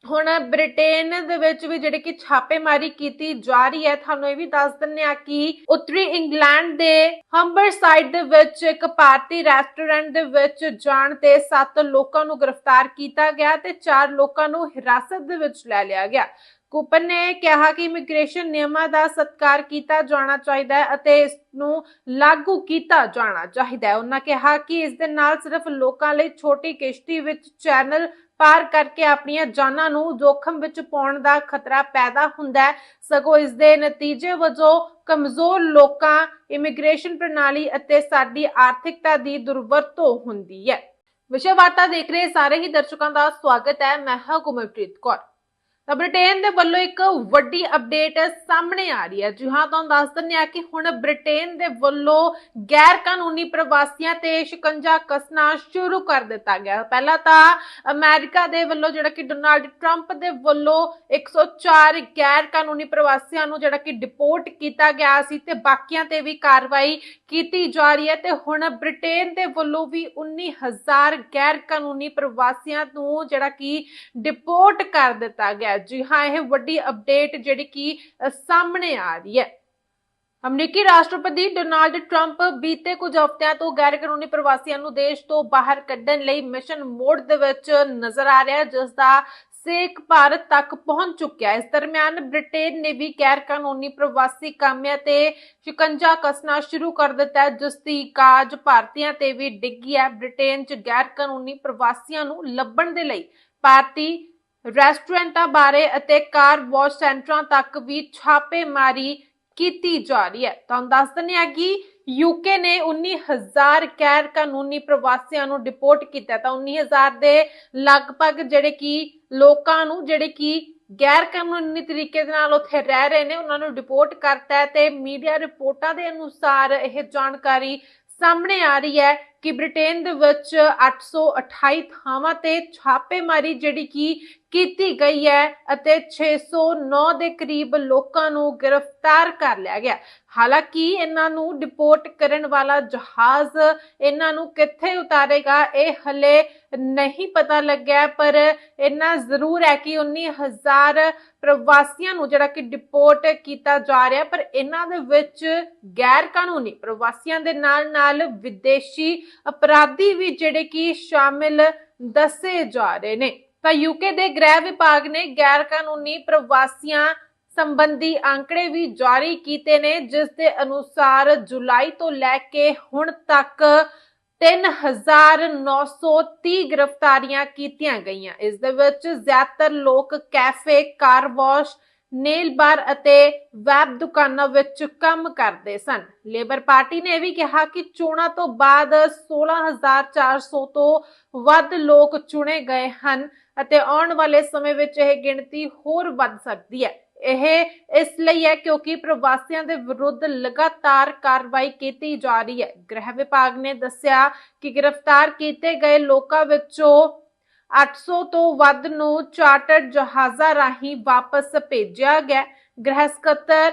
ਹੁਣ ਬ੍ਰਿਟੇਨ ਦੇ ਵਿੱਚ ਵੀ ਜਿਹੜੇ ਕਿ ਛਾਪੇਮਾਰੀ ਕੀਤੀ ਜਾ ਰਹੀ ਹੈ, ਤੁਹਾਨੂੰ ਇਹ ਵੀ ਦੱਸ ਦਿੰਨੇ ਆ ਕਿ ਉੱਤਰੀ ਇੰਗਲੈਂਡ ਦੇ ਹੰਬਰਸਾਈਡ ਦੇ ਵਿੱਚ ਇੱਕ ਭਾਰਤੀ ਰੈਸਟੋਰੈਂਟ ਦੇ ਵਿੱਚ ਜਾਣ ਤੇ 7 ਲੋਕਾਂ ਨੂੰ ਗ੍ਰਿਫਤਾਰ ਕੀਤਾ ਗਿਆ ਤੇ 4 ਲੋਕਾਂ ਨੂੰ ਹਿਰਾਸਤ ਦੇ ਵਿੱਚ ਲੈ ਲਿਆ ਗਿਆ। ਕੂਪਨ ਨੇ ਕਿਹਾ ਕਿ ਇਮੀਗ੍ਰੇਸ਼ਨ ਨਿਯਮਾਂ ਦਾ ਸਤਿਕਾਰ ਕੀਤਾ ਜਾਣਾ ਚਾਹੀਦਾ ਹੈ ਅਤੇ ਇਸ ਨੂੰ ਲਾਗੂ ਕੀਤਾ ਜਾਣਾ ਚਾਹੀਦਾ ਹੈ। ਉਹਨਾਂ ਕਿਹਾ ਕਿ ਇਸ ਦੇ ਨਾਲ ਸਿਰਫ ਲੋਕਾਂ ਲਈ ਛੋਟੀ ਕਿਸ਼ਤੀ ਵਿੱਚ ਚੈਨਲ ਪਾਰ ਕਰਕੇ ਆਪਣੀਆਂ ਜਾਨਾਂ ਨੂੰ ਜੋਖਮ ਵਿੱਚ ਪਾਉਣ ਦਾ ਖਤਰਾ ਪੈਦਾ ਹੁੰਦਾ ਹੈ। ਸਗੋਂ ਇਸ ਦੇ ਨਤੀਜੇ ਵਜੋਂ ਕਮਜ਼ੋਰ ਲੋਕਾਂ, ਇਮੀਗ੍ਰੇਸ਼ਨ ਪ੍ਰਣਾਲੀ ਅਤੇ ਸਾਡੀ ਆਰਥਿਕਤਾ ਦੀ ਦੁਰਵਰਤੋਂ ਹੁੰਦੀ ਹੈ। ਵਿਸ਼ੇ ਵਾਰਤਾ ਦੇਖ ਰਹੇ ਸਾਰੇ ਹੀ ਦਰਸ਼ਕਾਂ ਦਾ ਸਵਾਗਤ ਹੈ। ਮੈਂ ਹਾਂ ਗੁਰਮਨਪ੍ਰੀਤ ਕੌਰ। ਤਾਂ ਬ੍ਰਿਟੇਨ ਦੇ ਵੱਲੋਂ ਇੱਕ ਵੱਡੀ ਅਪਡੇਟ ਸਾਹਮਣੇ ਆ ਰਹੀ ਹੈ। ਜੀ ਹਾਂ, ਤੁਹਾਨੂੰ ਦੱਸ ਦਿੰਦੇ ਆ ਕਿ ਹੁਣ ਬ੍ਰਿਟੇਨ ਦੇ ਵੱਲੋਂ ਗੈਰ ਕਾਨੂੰਨੀ ਪ੍ਰਵਾਸੀਆਂ ਤੇ ਸ਼ਿਕੰਜਾ ਕਸਣਾ ਸ਼ੁਰੂ ਕਰ ਦਿੱਤਾ ਗਿਆ ਪਹਿਲਾਂ ਤਾਂ ਅਮਰੀਕਾ ਦੇ ਵੱਲੋਂ ਜਿਹੜਾ ਕਿ ਡੋਨਾਲਡ ਟਰੰਪ ਦੇ ਵੱਲੋਂ 104 ਗੈਰ ਕਾਨੂੰਨੀ ਪ੍ਰਵਾਸੀਆਂ ਨੂੰ ਜਿਹੜਾ ਕਿ ਡਿਪੋਰਟ ਕੀਤਾ ਗਿਆ ਸੀ ਤੇ ਬਾਕੀਆਂ ਤੇ ਵੀ ਕਾਰਵਾਈ ਕੀਤੀ ਜਾ ਰਹੀ ਹੈ ਤੇ ਹੁਣ ਬ੍ਰਿਟੇਨ ਦੇ ਵੱਲੋਂ ਵੀ 19000 ਗੈਰ ਕਾਨੂੰਨੀ ਪ੍ਰਵਾਸੀਆਂ ਨੂੰ ਜਿਹੜਾ ਕਿ ਡਿਪੋਰਟ ਕਰ ਦਿੱਤਾ ਗਿਆ ਜੀ ਹਾਂ, ਇਹ ਵੱਡੀ ਅਪਡੇਟ ਜਿਹੜੀ ਕਿ ਸਾਹਮਣੇ ਆ ਰਹੀ ਹੈ। ਅਮਰੀਕੀ ਰਾਸ਼ਟਰਪਤੀ ਡੋਨਾਲਡ ਟਰੰਪ ਬੀਤੇ ਕੁਝ ਹਫ਼ਤਿਆਂ ਤੋਂ ਗੈਰ ਪ੍ਰਵਾਸੀਆਂ ਨੂੰ ਦੇਸ਼ ਤੋਂ ਬਾਹਰ ਕੱਢਣ ਲਈ ਮਿਸ਼ਨ ਮੋਡ ਦੇ ਵਿੱਚ ਨਜ਼ਰ ਆ ਰਿਹਾ ਜਿਸ ਦਾ ਸੇਕ ਭਾਰਤ ਤੱਕ ਪਹੁੰਚ ਚੁੱਕਿਆ ਇਸ ਦਰਮਿਆਨ ਬ੍ਰਿਟੇਨ ਨੇ ਵੀ ਗੈਰ ਕਾਨੂੰਨੀ ਪ੍ਰਵਾਸੀ ਕਾਮਿਆਂ ਤੇ ਸ਼ਿਕੰਜਾ ਕਸਣਾ ਸ਼ੁਰੂ ਕਰ ਦਿੱਤਾ ਹੈ, ਜਿਸ ਦੀ ਕਾਜ ਭਾਰਤੀਆਂ ਤੇ ਵੀ ਡਿੱਗੀ ਹੈ। ਬ੍ਰਿਟੇਨ 'ਚ ਗੈਰ ਕਾਨੂੰਨੀ ਪ੍ਰਵਾਸੀਆਂ ਨੂੰ ਲੱਭਣ ਦੇ ਲਈ ਭਾਰਤੀ ਰੈਸਟੋਰੈਂਟਾਂ ਬਾਰੇ ਅਤੇ ਕਾਰ ਵਾਸ਼ ਸੈਂਟਰਾਂ ਤੱਕ ਵੀ ਛਾਪੇਮਾਰੀ ਕੀਤੀ ਜਾ ਰਹੀ ਹੈ ਤੁਹਾਨੂੰ ਦੱਸ ਦਿੰਦੇ ਆ ਕਿ ਯੂਕੇ ਨੇ 19000 ਗੈਰ ਕਾਨੂੰਨੀ ਪ੍ਰਵਾਸੀਆਂ ਨੂੰ ਡਿਪੋਰਟ ਕੀਤਾ ਹੈ। ਤਾਂ 19000 ਦੇ ਲਗਭਗ ਜਿਹੜੇ ਕਿ ਲੋਕਾਂ ਨੂੰ, ਜਿਹੜੇ ਕਿ ਗੈਰ ਕਾਨੂੰਨੀ ਤਰੀਕੇ ਦੇ ਨਾਲ ਉੱਥੇ ਰਹਿ ਰਹੇ ਨੇ, ਉਹਨਾਂ ਨੂੰ ਡਿਪੋਰਟ ਕਰਤਾ ਤੇ ਮੀਡੀਆ ਰਿਪੋਰਟਾਂ ਦੇ ਅਨੁਸਾਰ ਇਹ ਜਾਣਕਾਰੀ ਸਾਹਮਣੇ ਆ ਰਹੀ ਹੈ ਕਿ ਬ੍ਰਿਟੇਨ ਦੇ ਵਿੱਚ 828 ਥਾਵਾਂ ਤੇ ਛਾਪੇਮਾਰੀ ਜਿਹੜੀ ਕਿ ਕੀਤੀ ਗਈ ਹੈ ਅਤੇ 609 ਦੇ ਕਰੀਬ ਲੋਕਾਂ ਨੂੰ ਗ੍ਰਿਫਤਾਰ ਕਰ ਲਿਆ ਗਿਆ। ਹਾਲਾਂਕਿ ਇਹਨਾਂ ਨੂੰ ਡਿਪੋਰਟ ਕਰਨ ਵਾਲਾ ਜਹਾਜ਼ ਇਹਨਾਂ ਨੂੰ ਕਿੱਥੇ ਉਤਾਰੇਗਾ ਇਹ ਹਲੇ ਨਹੀਂ ਪਤਾ ਲੱਗਿਆ, ਪਰ ਇਹਨਾਂ ਜ਼ਰੂਰ ਹੈ ਕਿ 19000 ਪ੍ਰਵਾਸੀਆਂ ਨੂੰ ਜਿਹੜਾ ਕਿ ਡਿਪੋਰਟ ਕੀਤਾ ਜਾ ਰਿਹਾ, ਪਰ ਇਹਨਾਂ ਦੇ ਵਿੱਚ ਗੈਰ ਕਾਨੂੰਨੀ ਪ੍ਰਵਾਸੀਆਂ ਦੇ ਨਾਲ ਨਾਲ ਵਿਦੇਸ਼ੀ ਅਪਰਾਧੀ ਵੀ ਜਿਹੜੇ ਕਿ ਸ਼ਾਮਿਲ ਦੱਸੇ ਜਾ ਰਹੇ ਨੇ। ਤਾਂ ਯੂਕੇ ਦੇ ਗ੍ਰਹਿ ਵਿਭਾਗ ਨੇ ਗੈਰ ਕਾਨੂੰਨੀ ਪ੍ਰਵਾਸੀਆਂ ਸੰਬੰਧੀ ਅੰਕੜੇ ਵੀ ਜਾਰੀ ਕੀਤੇ ਨੇ, ਜਿਸ ਦੇ ਅਨੁਸਾਰ ਜੁਲਾਈ ਤੋਂ ਲੈ ਕੇ ਹੁਣ ਤੱਕ 3930 ਗ੍ਰਿਫਤਾਰੀਆਂ ਕੀਤੀਆਂ ਗਈਆਂ। ਇਸ ਦੇ ਵਿੱਚ ਜ਼ਿਆਦਾਤਰ ਲੋਕ cafe, car wash nail bar ਅਤੇ ਵੈਬ ਦੁਕਾਨਾਂ ਵਿੱਚ ਕੰਮ ਕਰਦੇ ਸਨ। ਲੇਬਰ ਪਾਰਟੀ ਨੇ ਵੀ ਕਿਹਾ ਕਿ ਚੋਣਾਂ ਤੋਂ ਬਾਅਦ 16400 ਤੋਂ ਵੱਧ ਲੋਕ ਚੁਣੇ ਗਏ ਹਨ ਅਤੇ ਆਉਣ ਵਾਲੇ ਸਮੇਂ ਵਿੱਚ ਇਹ ਗਿਣਤੀ ਹੋਰ ਵੱਧ ਸਕਦੀ ਹੈ। ਇਹ ਇਸ ਲਈ ਹੈ ਕਿਉਂਕਿ ਪ੍ਰਵਾਸੀਆਂ ਦੇ ਵਿਰੁੱਧ ਲਗਾਤਾਰ ਕਾਰਵਾਈ ਕੀਤੀ ਜਾ ਰਹੀ ਹੈ। ਗ੍ਰਹਿ ਵਿਭਾਗ ਨੇ ਦੱਸਿਆ ਕਿ ਗ੍ਰਿਫਤਾਰ ਕੀਤੇ ਗਏ ਲੋਕਾਂ ਵਿੱਚੋਂ 800 ਤੋਂ ਵੱਧ ਨੂੰ ਚਾਰਟਰਡ ਜਹਾਜ਼ਾਂ ਰਾਹੀਂ ਵਾਪਸ ਭੇਜਿਆ ਗਿਆ। ਗ੍ਰਹਿ ਸਕੱਤਰ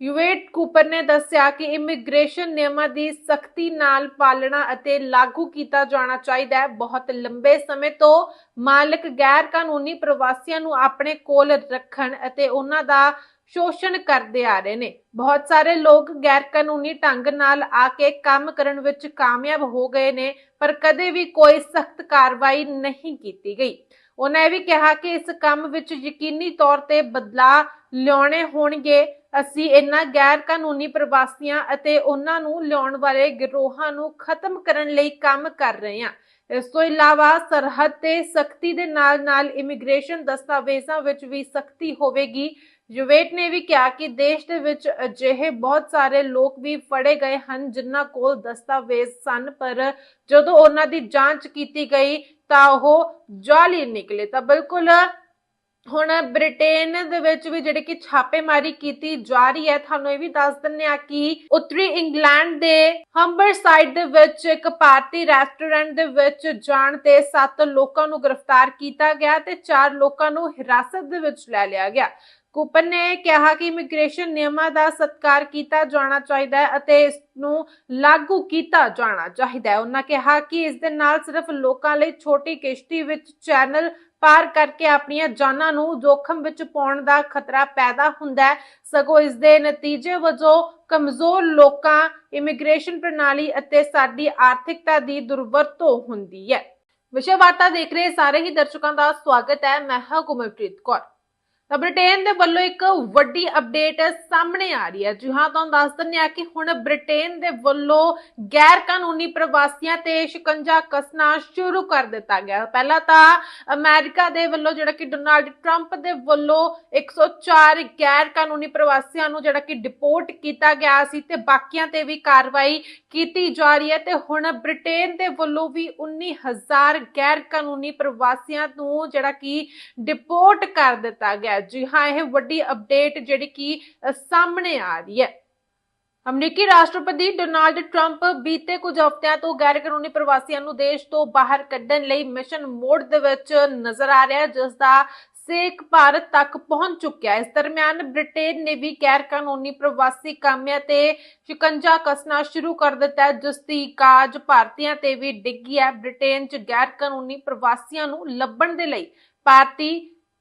ਯੂਵੇਟ ਕੂਪਰ ਨੇ ਦੱਸਿਆ ਕਿ ਇਮੀਗ੍ਰੇਸ਼ਨ ਨਿਯਮਾਂ ਦੀ ਸਖਤੀ ਨਾਲ ਪਾਲਣਾ ਅਤੇ ਲਾਗੂ ਕੀਤਾ ਜਾਣਾ ਚਾਹੀਦਾ ਹੈ। ਬਹੁਤ ਲੰਬੇ ਸਮੇਂ ਤੋਂ ਮਾਲਕ ਗੈਰ ਕਾਨੂੰਨੀ ਪ੍ਰਵਾਸੀਆਂ ਨੂੰ ਆਪਣੇ ਕੋਲ ਰੱਖਣ ਅਤੇ ਉਹਨਾਂ ਦਾ ਸ਼ੋਸ਼ਣ ਕਰਦੇ ਆ ਰਹੇ ਨੇ। ਬਹੁਤ ਸਾਰੇ ਲੋਕ ਗੈਰ ਕਾਨੂੰਨੀ ਢੰਗ ਨਾਲ ਆ ਕੇ ਕੰਮ ਕਰਨ ਵਿੱਚ ਕਾਮਯਾਬ ਹੋ ਗਏ ਨੇ, ਪਰ ਕਦੇ ਵੀ ਕੋਈ ਸਖਤ ਕਾਰਵਾਈ ਨਹੀਂ ਕੀਤੀ ਗਈ। ਉਹਨਾਂ ਇਹ ਵੀ ਕਿਹਾ ਕਿ ਇਸ ਕੰਮ ਵਿੱਚ ਯਕੀਨੀ ਤੌਰ ਤੇ ਬਦਲਾਅ ਲਿਆਉਣੇ ਹੋਣਗੇ। ਅਸੀਂ ਇਹਨਾਂ ਗੈਰ ਕਾਨੂੰਨੀ ਪ੍ਰਵਾਸੀਆਂ ਅਤੇ ਉਹਨਾਂ ਨੂੰ ਲਿਆਉਣ ਵਾਲੇ ਗਿਰੋਹਾਂ ਨੂੰ ਖਤਮ ਕਰਨ ਲਈ ਕੰਮ ਕਰ ਰਹੇ ਹਾਂ। ਇਸ ਤੋਂ ਇਲਾਵਾ ਸਰਹੱਦ ਤੇ ਸਖਤੀ ਦੇ ਨਾਲ-ਨਾਲ ਇਮੀਗ੍ਰੇਸ਼ਨ ਦਸਤਾਵੇਜ਼ਾਂ ਵਿੱਚ ਵੀ ਸਖਤੀ ਹੋਵੇਗੀ। ਯੂਵੇਟ ਨੇ ਵੀ ਕਿਹਾ ਕਿ ਦੇਸ਼ ਦੇ ਵਿੱਚ ਅਜਿਹੇ ਬਹੁਤ ਸਾਰੇ ਲੋਕ ਵੀ ਫੜੇ ਗਏ ਹਨ, ਜਿਨ੍ਹਾਂ ਕੋਲ ਦਸਤਾਵੇਜ਼ ਸਨ, ਪਰ ਜਦੋਂ ਉਹਨਾਂ ਦੀ ਜਾਂਚ ਕੀਤੀ ਗਈ ਤਾਂ ਉਹ ਜਾਲੀ ਨਿਕਲੇ। ਤਾਂ ਬਿਲਕੁਲ ਹੁਣ ਬ੍ਰਿਟੇਨ ਦੇ ਵਿੱਚ ਵੀ ਜਿਹੜੇ ਕਿ ਛਾਪੇਮਾਰੀ ਕੀਤੀ ਜਾ ਰਹੀ ਹੈ, ਤੁਹਾਨੂੰ ਇਹ ਵੀ ਦੱਸ ਦਿੰਨੇ ਆ ਕਿ ਉੱਤਰੀ ਇੰਗਲੈਂਡ ਦੇ ਹੰਬਰਸਾਈਡ ਦੇ ਵਿੱਚ ਇੱਕ ਭਾਰਤੀ ਰੈਸਟੋਰੈਂਟ ਦੇ ਵਿੱਚ ਜਾਣ ਤੇ 7 ਲੋਕਾਂ ਨੂੰ ਗ੍ਰਿਫਤਾਰ ਕੀਤਾ ਗਿਆ ਤੇ 4 ਲੋਕਾਂ ਨੂੰ ਹਿਰਾਸਤ ਦੇ ਵਿੱਚ ਲੈ ਲਿਆ ਗਿਆ। ਕੂਪਨ ਨੇ ਕਿਹਾ ਕਿ ਇਮੀਗ੍ਰੇਸ਼ਨ ਨਿਯਮਾਂ ਦਾ ਸਤਿਕਾਰ ਕੀਤਾ ਜਾਣਾ ਚਾਹੀਦਾ ਹੈ ਅਤੇ ਇਸ ਨੂੰ ਲਾਗੂ ਕੀਤਾ ਜਾਣਾ ਚਾਹੀਦਾ ਹੈ। ਉਹਨਾਂ ਕਿਹਾ ਕਿ ਇਸ ਦੇ ਨਾਲ ਸਿਰਫ ਲੋਕਾਂ ਲਈ ਛੋਟੀ ਕਿਸ਼ਤੀ ਵਿੱਚ ਚੈਨਲ ਪਾਰ ਕਰਕੇ ਆਪਣੀਆਂ ਜਾਨਾਂ ਨੂੰ ਜੋਖਮ ਵਿੱਚ ਪਾਉਣ ਦਾ ਖਤਰਾ ਪੈਦਾ ਹੁੰਦਾ ਹੈ। ਸਗੋਂ ਇਸ ਦੇ ਨਤੀਜੇ ਵਜੋਂ ਕਮਜ਼ੋਰ ਲੋਕਾਂ ਇਮੀਗ੍ਰੇਸ਼ਨ ਪ੍ਰਣਾਲੀ ਅਤੇ ਸਾਡੀ ਆਰਥਿਕਤਾ ਦੀ ਦੁਰਵਰਤੋਂ ਹੁੰਦੀ ਹੈ। ਵਿਸ਼ੇ ਵਾਰਤਾ ਦੇਖ ਰਹੇ ਸਾਰੇ ਹੀ ਦਰਸ਼ਕਾਂ ਦਾ ਸਵਾਗਤ ਹੈ। ਮੈਂ ਹਾਂ ਕੁਮਰਪ੍ਰੀਤ ਕੌਰ। ਤਾਂ ਬ੍ਰਿਟੇਨ ਦੇ ਵੱਲੋਂ ਇੱਕ ਵੱਡੀ ਅਪਡੇਟ ਸਾਹਮਣੇ ਆ ਰਹੀ ਹੈ। ਜੀ ਹਾਂ, ਤੁਹਾਨੂੰ ਦੱਸ ਦਿੰਦੇ ਆ ਕਿ ਹੁਣ ਬ੍ਰਿਟੇਨ ਦੇ ਵੱਲੋਂ ਗੈਰ ਕਾਨੂੰਨੀ ਪ੍ਰਵਾਸੀਆਂ ਤੇ ਸ਼ਿਕੰਜਾ ਕੱਸਣਾ ਸ਼ੁਰੂ ਕਰ ਦਿੱਤਾ ਗਿਆ ਪਹਿਲਾਂ ਤਾਂ ਅਮਰੀਕਾ ਦੇ ਵੱਲੋਂ ਜਿਹੜਾ ਕਿ ਡੋਨਾਲਡ ਟਰੰਪ ਦੇ ਵੱਲੋਂ 104 ਗੈਰ ਕਾਨੂੰਨੀ ਪ੍ਰਵਾਸੀਆਂ ਨੂੰ ਜਿਹੜਾ ਕਿ ਡਿਪੋਰਟ ਕੀਤਾ ਗਿਆ ਸੀ ਤੇ ਬਾਕੀਆਂ ਤੇ ਵੀ ਕਾਰਵਾਈ ਕੀਤੀ ਜਾ ਰਹੀ ਹੈ ਤੇ ਹੁਣ ਬ੍ਰਿਟੇਨ ਦੇ ਵੱਲੋਂ ਵੀ 19000 ਗੈਰ ਕਾਨੂੰਨੀ ਪ੍ਰਵਾਸੀਆਂ ਨੂੰ ਜਿਹੜਾ ਕਿ ਡਿਪੋਰਟ ਕਰ ਦਿੱਤਾ ਗਿਆ ਜੀ, ਹਾਂ, ਇਹ ਵੱਡੀ ਅਪਡੇਟ ਜਿਹੜੀ ਕਿ ਸਾਹਮਣੇ ਆ ਰਹੀ ਹੈ। ਅਮਰੀਕੀ ਰਾਸ਼ਟਰਪਤੀ ਡੋਨਾਲਡ ਟਰੰਪ ਬੀਤੇ ਕੁਝ ਹਫ਼ਤਿਆਂ ਤੋਂ ਗੈਰ ਕਾਨੂੰਨੀ ਪ੍ਰਵਾਸੀਆਂ ਨੂੰ ਦੇਸ਼ ਤੋਂ ਬਾਹਰ ਕੱਢਣ ਲਈ ਮਿਸ਼ਨ ਮੋਡ ਦੇ ਵਿੱਚ ਨਜ਼ਰ ਆ ਰਿਹਾ, ਜਿਸ ਦਾ ਸੇਕ ਭਾਰਤ ਤੱਕ ਪਹੁੰਚ ਚੁੱਕਿਆ ਇਸ ਦਰਮਿਆਨ ਬ੍ਰਿਟੇਨ ਨੇ ਵੀ ਗੈਰ ਕਾਨੂੰਨੀ ਪ੍ਰਵਾਸੀ ਕਾਮਿਆਂ ਤੇ ਸ਼ਿਕੰਜਾ ਕੱਸਣਾ ਸ਼ੁਰੂ ਕਰ ਦਿੱਤਾ ਹੈ, ਜਿਸ ਦੀ ਕਾਜ ਭਾਰਤੀਆਂ ਤੇ ਵੀ ਡਿੱਗੀ ਹੈ। ਬ੍ਰਿਟੇਨ 'ਚ ਗੈਰ ਕਾਨੂੰਨੀ ਪ੍ਰਵਾਸੀਆਂ ਨੂੰ ਲੱਭਣ ਦੇ ਲਈ ਭਾਰਤੀ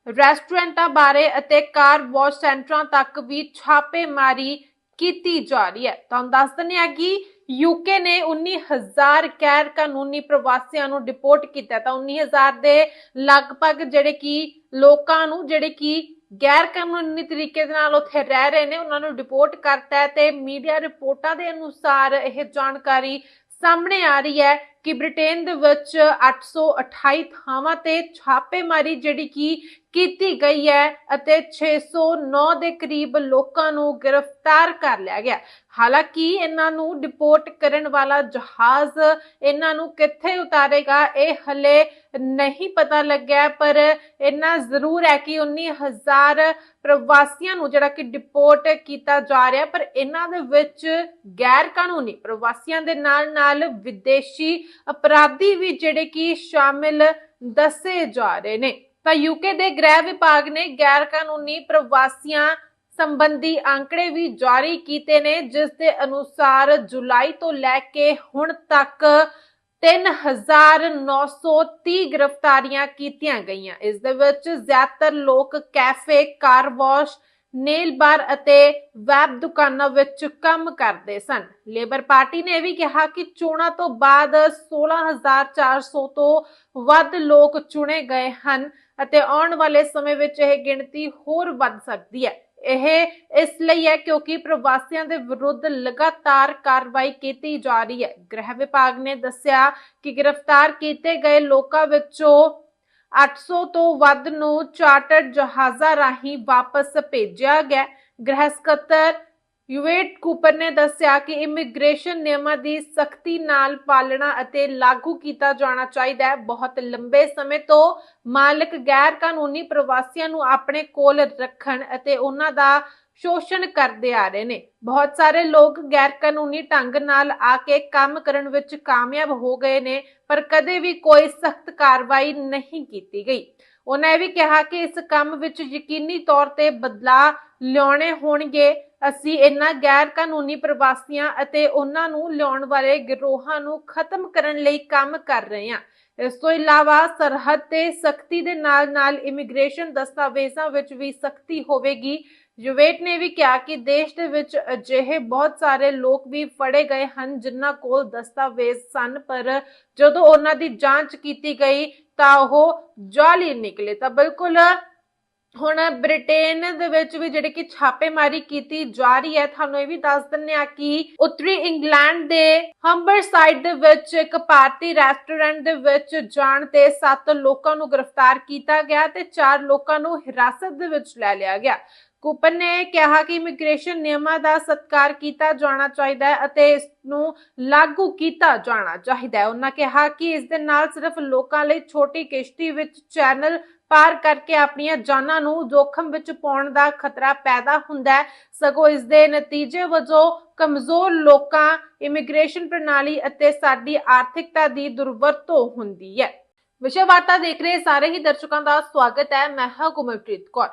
ਰੈਸਟੋਰੈਂਟਾਂ ਬਾਰੇ ਅਤੇ ਕਾਰ ਵਾਸ਼ ਸੈਂਟਰਾਂ ਤੱਕ ਵੀ ਛਾਪੇਮਾਰੀ ਕੀਤੀ ਜਾ ਰਹੀ ਹੈ ਤੁਹਾਨੂੰ ਦੱਸ ਦਿੰਦੇ ਹਾਂ ਕਿ ਯੂਕੇ ਨੇ 19000 ਗੈਰ ਕਾਨੂੰਨੀ ਪ੍ਰਵਾਸੀਆਂ ਨੂੰ ਡਿਪੋਰਟ ਕੀਤਾ ਹੈ। ਤਾਂ 19000 ਦੇ ਲਗਭਗ ਜਿਹੜੇ ਕਿ ਲੋਕਾਂ ਨੂੰ, ਜਿਹੜੇ ਕਿ ਗੈਰ ਕਾਨੂੰਨੀ ਤਰੀਕੇ ਦੇ ਨਾਲ ਉੱਥੇ ਰਹਿ ਰਹੇ ਨੇ, ਉਹਨਾਂ ਨੂੰ ਡਿਪੋਰਟ ਕਰਤਾ ਤੇ ਮੀਡੀਆ ਰਿਪੋਰਟਾਂ ਦੇ ਅਨੁਸਾਰ ਇਹ ਜਾਣਕਾਰੀ ਸਾਹਮਣੇ ਆ ਰਹੀ ਹੈ ਕਿ ਬ੍ਰਿਟੇਨ ਦੇ ਵਿੱਚ 828 ਥਾਵਾਂ ਤੇ ਛਾਪੇਮਾਰੀ ਜਿਹੜੀ ਕਿ ਕੀਤੀ ਗਈ ਹੈ ਅਤੇ 609 ਦੇ ਕਰੀਬ ਲੋਕਾਂ ਨੂੰ ਗ੍ਰਿਫਤਾਰ ਕਰ ਲਿਆ ਗਿਆ। ਹਾਲਾਂਕਿ ਇਹਨਾਂ ਨੂੰ ਡਿਪੋਰਟ ਕਰਨ ਵਾਲਾ ਜਹਾਜ਼ ਇਹਨਾਂ ਨੂੰ ਕਿੱਥੇ ਉਤਾਰੇਗਾ ਇਹ ਹਲੇ ਨਹੀਂ ਪਤਾ ਲੱਗਿਆ, ਪਰ ਇੰਨਾ ਜ਼ਰੂਰ ਹੈ ਕਿ 19000 ਪ੍ਰਵਾਸੀਆਂ ਨੂੰ ਜਿਹੜਾ ਕਿ ਡਿਪੋਰਟ ਕੀਤਾ ਜਾ ਰਿਹਾ, ਪਰ ਇਹਨਾਂ ਦੇ ਵਿੱਚ ਗੈਰ ਕਾਨੂੰਨੀ ਪ੍ਰਵਾਸੀਆਂ ਦੇ ਨਾਲ ਨਾਲ ਵਿਦੇਸ਼ੀ ਅਪਰਾਧੀ ਵੀ ਜਿਹੜੇ ਕਿ ਸ਼ਾਮਿਲ ਦੱਸੇ ਜਾ ਰਹੇ ਨੇ। ਤਾਂ ਯੂਕੇ ਦੇ ਗ੍ਰਹਿ ਵਿਭਾਗ ਨੇ ਗੈਰ ਕਾਨੂੰਨੀ ਪ੍ਰਵਾਸੀਆਂ ਸੰਬੰਧੀ ਅੰਕੜੇ ਵੀ ਜਾਰੀ ਕੀਤੇ ਨੇ, ਜਿਸ ਦੇ ਅਨੁਸਾਰ ਜੁਲਾਈ ਤੋਂ ਲੈ ਕੇ ਹੁਣ ਤੱਕ 3930 ਗ੍ਰਿਫਤਾਰੀਆਂ ਕੀਤੀਆਂ ਗਈਆਂ। ਇਸ ਦੇ ਵਿੱਚ ਜ਼ਿਆਦਾਤਰ ਲੋਕ cafe, car wash nail bar ਅਤੇ ਵੈਬ ਦੁਕਾਨਾਂ ਵਿੱਚ ਕੰਮ ਕਰਦੇ ਸਨ। ਲੇਬਰ ਪਾਰਟੀ ਨੇ ਵੀ ਕਿਹਾ ਕਿ ਚੋਣਾਂ ਤੋਂ ਬਾਅਦ 16400 ਤੋਂ ਵੱਧ ਲੋਕ ਚੁਣੇ ਗਏ ਹਨ ਅਤੇ ਆਉਣ ਵਾਲੇ ਸਮੇਂ ਵਿੱਚ ਇਹ ਗਿਣਤੀ ਹੋਰ ਵੱਧ ਸਕਦੀ ਹੈ। ਇਹ ਇਸ ਲਈ ਹੈ ਕਿਉਂਕਿ ਪ੍ਰਵਾਸੀਆਂ ਦੇ ਵਿਰੁੱਧ ਲਗਾਤਾਰ ਕਾਰਵਾਈ ਕੀਤੀ ਜਾ ਰਹੀ ਹੈ। ਗ੍ਰਹਿ ਵਿਭਾਗ ਨੇ ਦੱਸਿਆ ਕਿ ਗ੍ਰਿਫਤਾਰ ਕੀਤੇ ਗਏ ਲੋਕਾਂ ਵਿੱਚੋਂ 800 ਤੋਂ ਵੱਧ ਨੂੰ ਚਾਰਟਰਡ ਜਹਾਜ਼ਾਂ ਰਾਹੀਂ ਵਾਪਸ ਭੇਜਿਆ ਗਿਆ। ਗ੍ਰਹਿ ਸਕੱਤਰ ਯੂਵੇਟ ਕੂਪਰ ਨੇ ਦੱਸਿਆ ਕਿ ਇਮੀਗ੍ਰੇਸ਼ਨ ਨਿਯਮਾਂ ਦੀ ਸਖਤੀ ਨਾਲ ਪਾਲਣਾ ਅਤੇ ਲਾਗੂ ਕੀਤਾ ਜਾਣਾ ਚਾਹੀਦਾ ਹੈ। ਬਹੁਤ ਲੰਬੇ ਸਮੇਂ ਤੋਂ ਮਾਲਕ ਗੈਰ ਕਾਨੂੰਨੀ ਪ੍ਰਵਾਸੀਆਂ ਨੂੰ ਆਪਣੇ ਕੋਲ ਰੱਖਣ ਅਤੇ ਉਹਨਾਂ ਦਾ ਸ਼ੋਸ਼ਣ ਕਰਦੇ ਆ ਰਹੇ ਨੇ। ਬਹੁਤ ਸਾਰੇ ਲੋਕ ਗੈਰ ਕਾਨੂੰਨੀ ਢੰਗ ਨਾਲ ਆ ਕੇ ਕੰਮ ਕਰਨ ਵਿੱਚ ਕਾਮਯਾਬ ਹੋ ਗਏ ਨੇ, ਪਰ ਕਦੇ ਵੀ ਕੋਈ ਸਖਤ ਕਾਰਵਾਈ ਨਹੀਂ ਕੀਤੀ ਗਈ। ਉਹਨਾਂ ਇਹ ਵੀ ਕਿਹਾ ਕਿ ਇਸ ਕੰਮ ਵਿੱਚ ਯਕੀਨੀ ਤੌਰ ਤੇ ਬਦਲਾਅ ਲਿਆਉਣੇ ਹੋਣਗੇ। ਅਸੀਂ ਇਹਨਾਂ ਗੈਰ ਕਾਨੂੰਨੀ ਪ੍ਰਵਾਸੀਆਂ ਅਤੇ ਉਹਨਾਂ ਨੂੰ ਲਿਆਉਣ ਵਾਲੇ ਗਿਰੋਹਾਂ ਨੂੰ ਖਤਮ ਕਰਨ ਲਈ ਕੰਮ ਕਰ ਰਹੇ ਹਾਂ। ਇਸ ਤੋਂ ਇਲਾਵਾ ਸਰਹੱਦ ਤੇ ਸਖਤੀ ਦੇ ਨਾਲ-ਨਾਲ ਇਮੀਗ੍ਰੇਸ਼ਨ ਦਸਤਾਵੇਜ਼ਾਂ ਵਿੱਚ ਵੀ ਸਖਤੀ ਹੋਵੇਗੀ। ਯੂਵੇਟ ਨੇ ਵੀ ਕਿਹਾ ਕਿ ਦੇਸ਼ ਦੇ ਵਿੱਚ ਅਜਿਹੇ ਬਹੁਤ ਸਾਰੇ ਲੋਕ ਵੀ ਫੜੇ ਗਏ ਹਨ, ਜਿਨ੍ਹਾਂ ਕੋਲ ਦਸਤਾਵੇਜ਼ ਸਨ, ਪਰ ਜਦੋਂ ਉਹਨਾਂ ਦੀ ਜਾਂਚ ਕੀਤੀ ਗਈ ਤਾਂ ਉਹ ਜਾਲੀ ਨਿਕਲੇ। ਤਾਂ ਬਿਲਕੁਲ ਹੁਣ ਬ੍ਰਿਟੇਨ ਦੇ ਵਿੱਚ ਵੀ ਜਿਹੜੇ ਕਿ ਛਾਪੇਮਾਰੀ ਕੀਤੀ ਜਾ ਰਹੀ ਹੈ, ਤੁਹਾਨੂੰ ਇਹ ਵੀ ਦੱਸ ਦਿੰਨੇ ਆ ਕਿ ਉੱਤਰੀ ਇੰਗਲੈਂਡ ਦੇ ਹੰਬਰਸਾਈਡ ਦੇ ਵਿੱਚ ਇੱਕ ਭਾਰਤੀ ਰੈਸਟੋਰੈਂਟ ਦੇ ਵਿੱਚ ਜਾਣ ਤੇ 7 ਲੋਕਾਂ ਨੂੰ ਗ੍ਰਿਫਤਾਰ ਕੀਤਾ ਗਿਆ ਤੇ 4 ਲੋਕਾਂ ਨੂੰ ਹਿਰਾਸਤ ਦੇ ਵਿੱਚ ਲੈ ਲਿਆ ਗਿਆ। ਕੂਪਨ ਨੇ ਕਿਹਾ ਕਿ ਇਮੀਗ੍ਰੇਸ਼ਨ ਨਿਯਮਾਂ ਦਾ ਸਤਿਕਾਰ ਕੀਤਾ ਜਾਣਾ ਚਾਹੀਦਾ ਹੈ ਅਤੇ ਇਸ ਨੂੰ ਲਾਗੂ ਕੀਤਾ ਜਾਣਾ ਚਾਹੀਦਾ ਹੈ। ਉਹਨਾਂ ਕਿਹਾ ਕਿ ਇਸ ਦੇ ਨਾਲ ਸਿਰਫ ਲੋਕਾਂ ਲਈ ਛੋਟੀ ਕਿਸ਼ਤੀ ਵਿੱਚ ਚੈਨਲ ਪਾਰ ਕਰਕੇ ਆਪਣੀਆਂ ਜਾਨਾਂ ਨੂੰ ਜੋਖਮ ਵਿੱਚ ਪਾਉਣ ਦਾ ਖਤਰਾ ਪੈਦਾ ਹੁੰਦਾ ਹੈ। ਸਗੋਂ ਇਸ ਦੇ ਨਤੀਜੇ ਵਜੋਂ ਕਮਜ਼ੋਰ ਲੋਕਾਂ ਇਮੀਗ੍ਰੇਸ਼ਨ ਪ੍ਰਣਾਲੀ ਅਤੇ ਸਾਡੀ ਆਰਥਿਕਤਾ ਦੀ ਦੁਰਵਰਤੋਂ ਹੁੰਦੀ ਹੈ। ਵਿਸ਼ੇ ਵਾਰਤਾ ਦੇਖ ਰਹੇ ਸਾਰੇ ਹੀ ਦਰਸ਼ਕਾਂ ਦਾ ਸਵਾਗਤ ਹੈ। ਮੈਂ ਹਾਂ ਕੁਮਰਪ੍ਰੀਤ ਕੌਰ।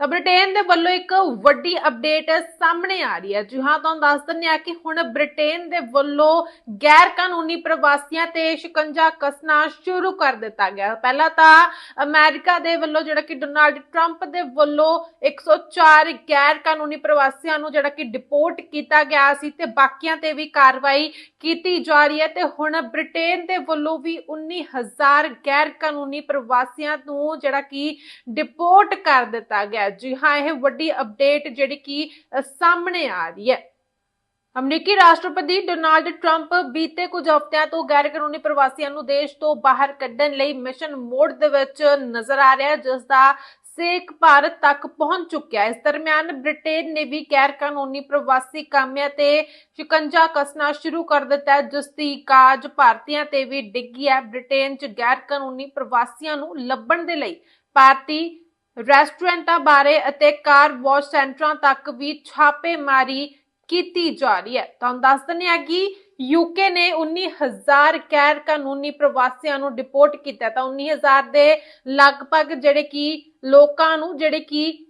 ਤਾਂ ਬ੍ਰਿਟੇਨ ਦੇ ਵੱਲੋਂ ਇੱਕ ਵੱਡੀ ਅਪਡੇਟ ਸਾਹਮਣੇ ਆ ਰਹੀ ਹੈ। ਜੀ ਹਾਂ, ਤੁਹਾਨੂੰ ਦੱਸ ਦਿੰਦੇ ਆ ਕਿ ਹੁਣ ਬ੍ਰਿਟੇਨ ਦੇ ਵੱਲੋਂ ਗੈਰ ਕਾਨੂੰਨੀ ਪ੍ਰਵਾਸੀਆਂ ਤੇ ਸ਼ਿਕੰਜਾ ਕੱਸਣਾ ਸ਼ੁਰੂ ਕਰ ਦਿੱਤਾ ਗਿਆ। ਪਹਿਲਾਂ ਤਾਂ ਅਮਰੀਕਾ ਦੇ ਵੱਲੋਂ ਜਿਹੜਾ ਕਿ ਡੋਨਾਲਡ ਟਰੰਪ ਦੇ ਵੱਲੋਂ 104 ਗੈਰ ਕਾਨੂੰਨੀ ਪ੍ਰਵਾਸੀਆਂ ਨੂੰ ਜਿਹੜਾ ਕਿ ਡਿਪੋਰਟ ਕੀਤਾ ਗਿਆ ਸੀ ਤੇ ਬਾਕੀਆਂ ਤੇ ਵੀ ਕਾਰਵਾਈ ਕੀਤੀ ਜਾ ਰਹੀ ਹੈ ਤੇ ਹੁਣ ਬ੍ਰਿਟੇਨ ਦੇ ਵੱਲੋਂ ਵੀ 19000 ਗੈਰ ਕਾਨੂੰਨੀ ਪ੍ਰਵਾਸੀਆਂ ਨੂੰ ਜਿਹੜਾ ਕਿ ਡਿਪੋਰਟ ਕਰ ਦਿੱਤਾ ਗਿਆ ਜੀ, ਹਾਂ, ਇਹ ਵੱਡੀ ਅਪਡੇਟ ਜਿਹੜੀ ਕਿ ਸਾਹਮਣੇ ਆ ਰਹੀ ਹੈ। ਅਮਰੀਕੀ ਰਾਸ਼ਟਰਪਤੀ ਡੋਨਾਲਡ ਟਰੰਪ ਬੀਤੇ ਕੁਝ ਹਫ਼ਤਿਆਂ ਤੋਂ ਗੈਰ ਕਾਨੂੰਨੀ ਪ੍ਰਵਾਸੀਆਂ ਨੂੰ ਦੇਸ਼ ਤੋਂ ਬਾਹਰ ਕੱਢਣ ਲਈ ਮਿਸ਼ਨ ਮੋਡ ਦੇ ਵਿੱਚ ਨਜ਼ਰ ਆ ਰਿਹਾ ਜਿਸ ਦਾ ਸੇਕ ਭਾਰਤ ਤੱਕ ਪਹੁੰਚ ਚੁੱਕਿਆ ਇਸ ਦਰਮਿਆਨ ਬ੍ਰਿਟੇਨ ਨੇ ਵੀ ਗੈਰ ਕਾਨੂੰਨੀ ਪ੍ਰਵਾਸੀ ਕਾਮਿਆਂ ਤੇ ਸ਼ਿਕੰਜਾ ਕੱਸਣਾ ਸ਼ੁਰੂ ਕਰ ਦਿੱਤਾ ਜਿਸ ਦੀ ਕਾਜ ਭਾਰਤੀਆਂ ਤੇ ਵੀ ਡਿੱਗੀ ਹੈ। ਬ੍ਰਿਟੇਨ 'ਚ ਗੈਰ ਕਾਨੂੰਨੀ ਪ੍ਰਵਾਸੀਆਂ ਨੂੰ ਲੱਭਣ ਦੇ ਲਈ ਭਾਰਤੀ ਰੈਸਟੋਰੈਂਟਾਂ ਬਾਰੇ ਅਤੇ ਕਾਰ ਵਾਸ਼ ਸੈਂਟਰਾਂ ਤੱਕ ਵੀ ਛਾਪੇਮਾਰੀ ਕੀਤੀ ਜਾ ਰਹੀ ਹੈ ਤੁਹਾਨੂੰ ਦੱਸ ਦਿੰਦੇ ਹਾਂ ਕਿ ਯੂਕੇ ਨੇ 19000 ਗੈਰ ਕਾਨੂੰਨੀ ਪ੍ਰਵਾਸੀਆਂ ਨੂੰ ਡਿਪੋਰਟ ਕੀਤਾ ਹੈ। ਤਾਂ 19000 ਦੇ ਲਗਭਗ ਜਿਹੜੇ ਕਿ ਲੋਕਾਂ ਨੂੰ, ਜਿਹੜੇ ਕਿ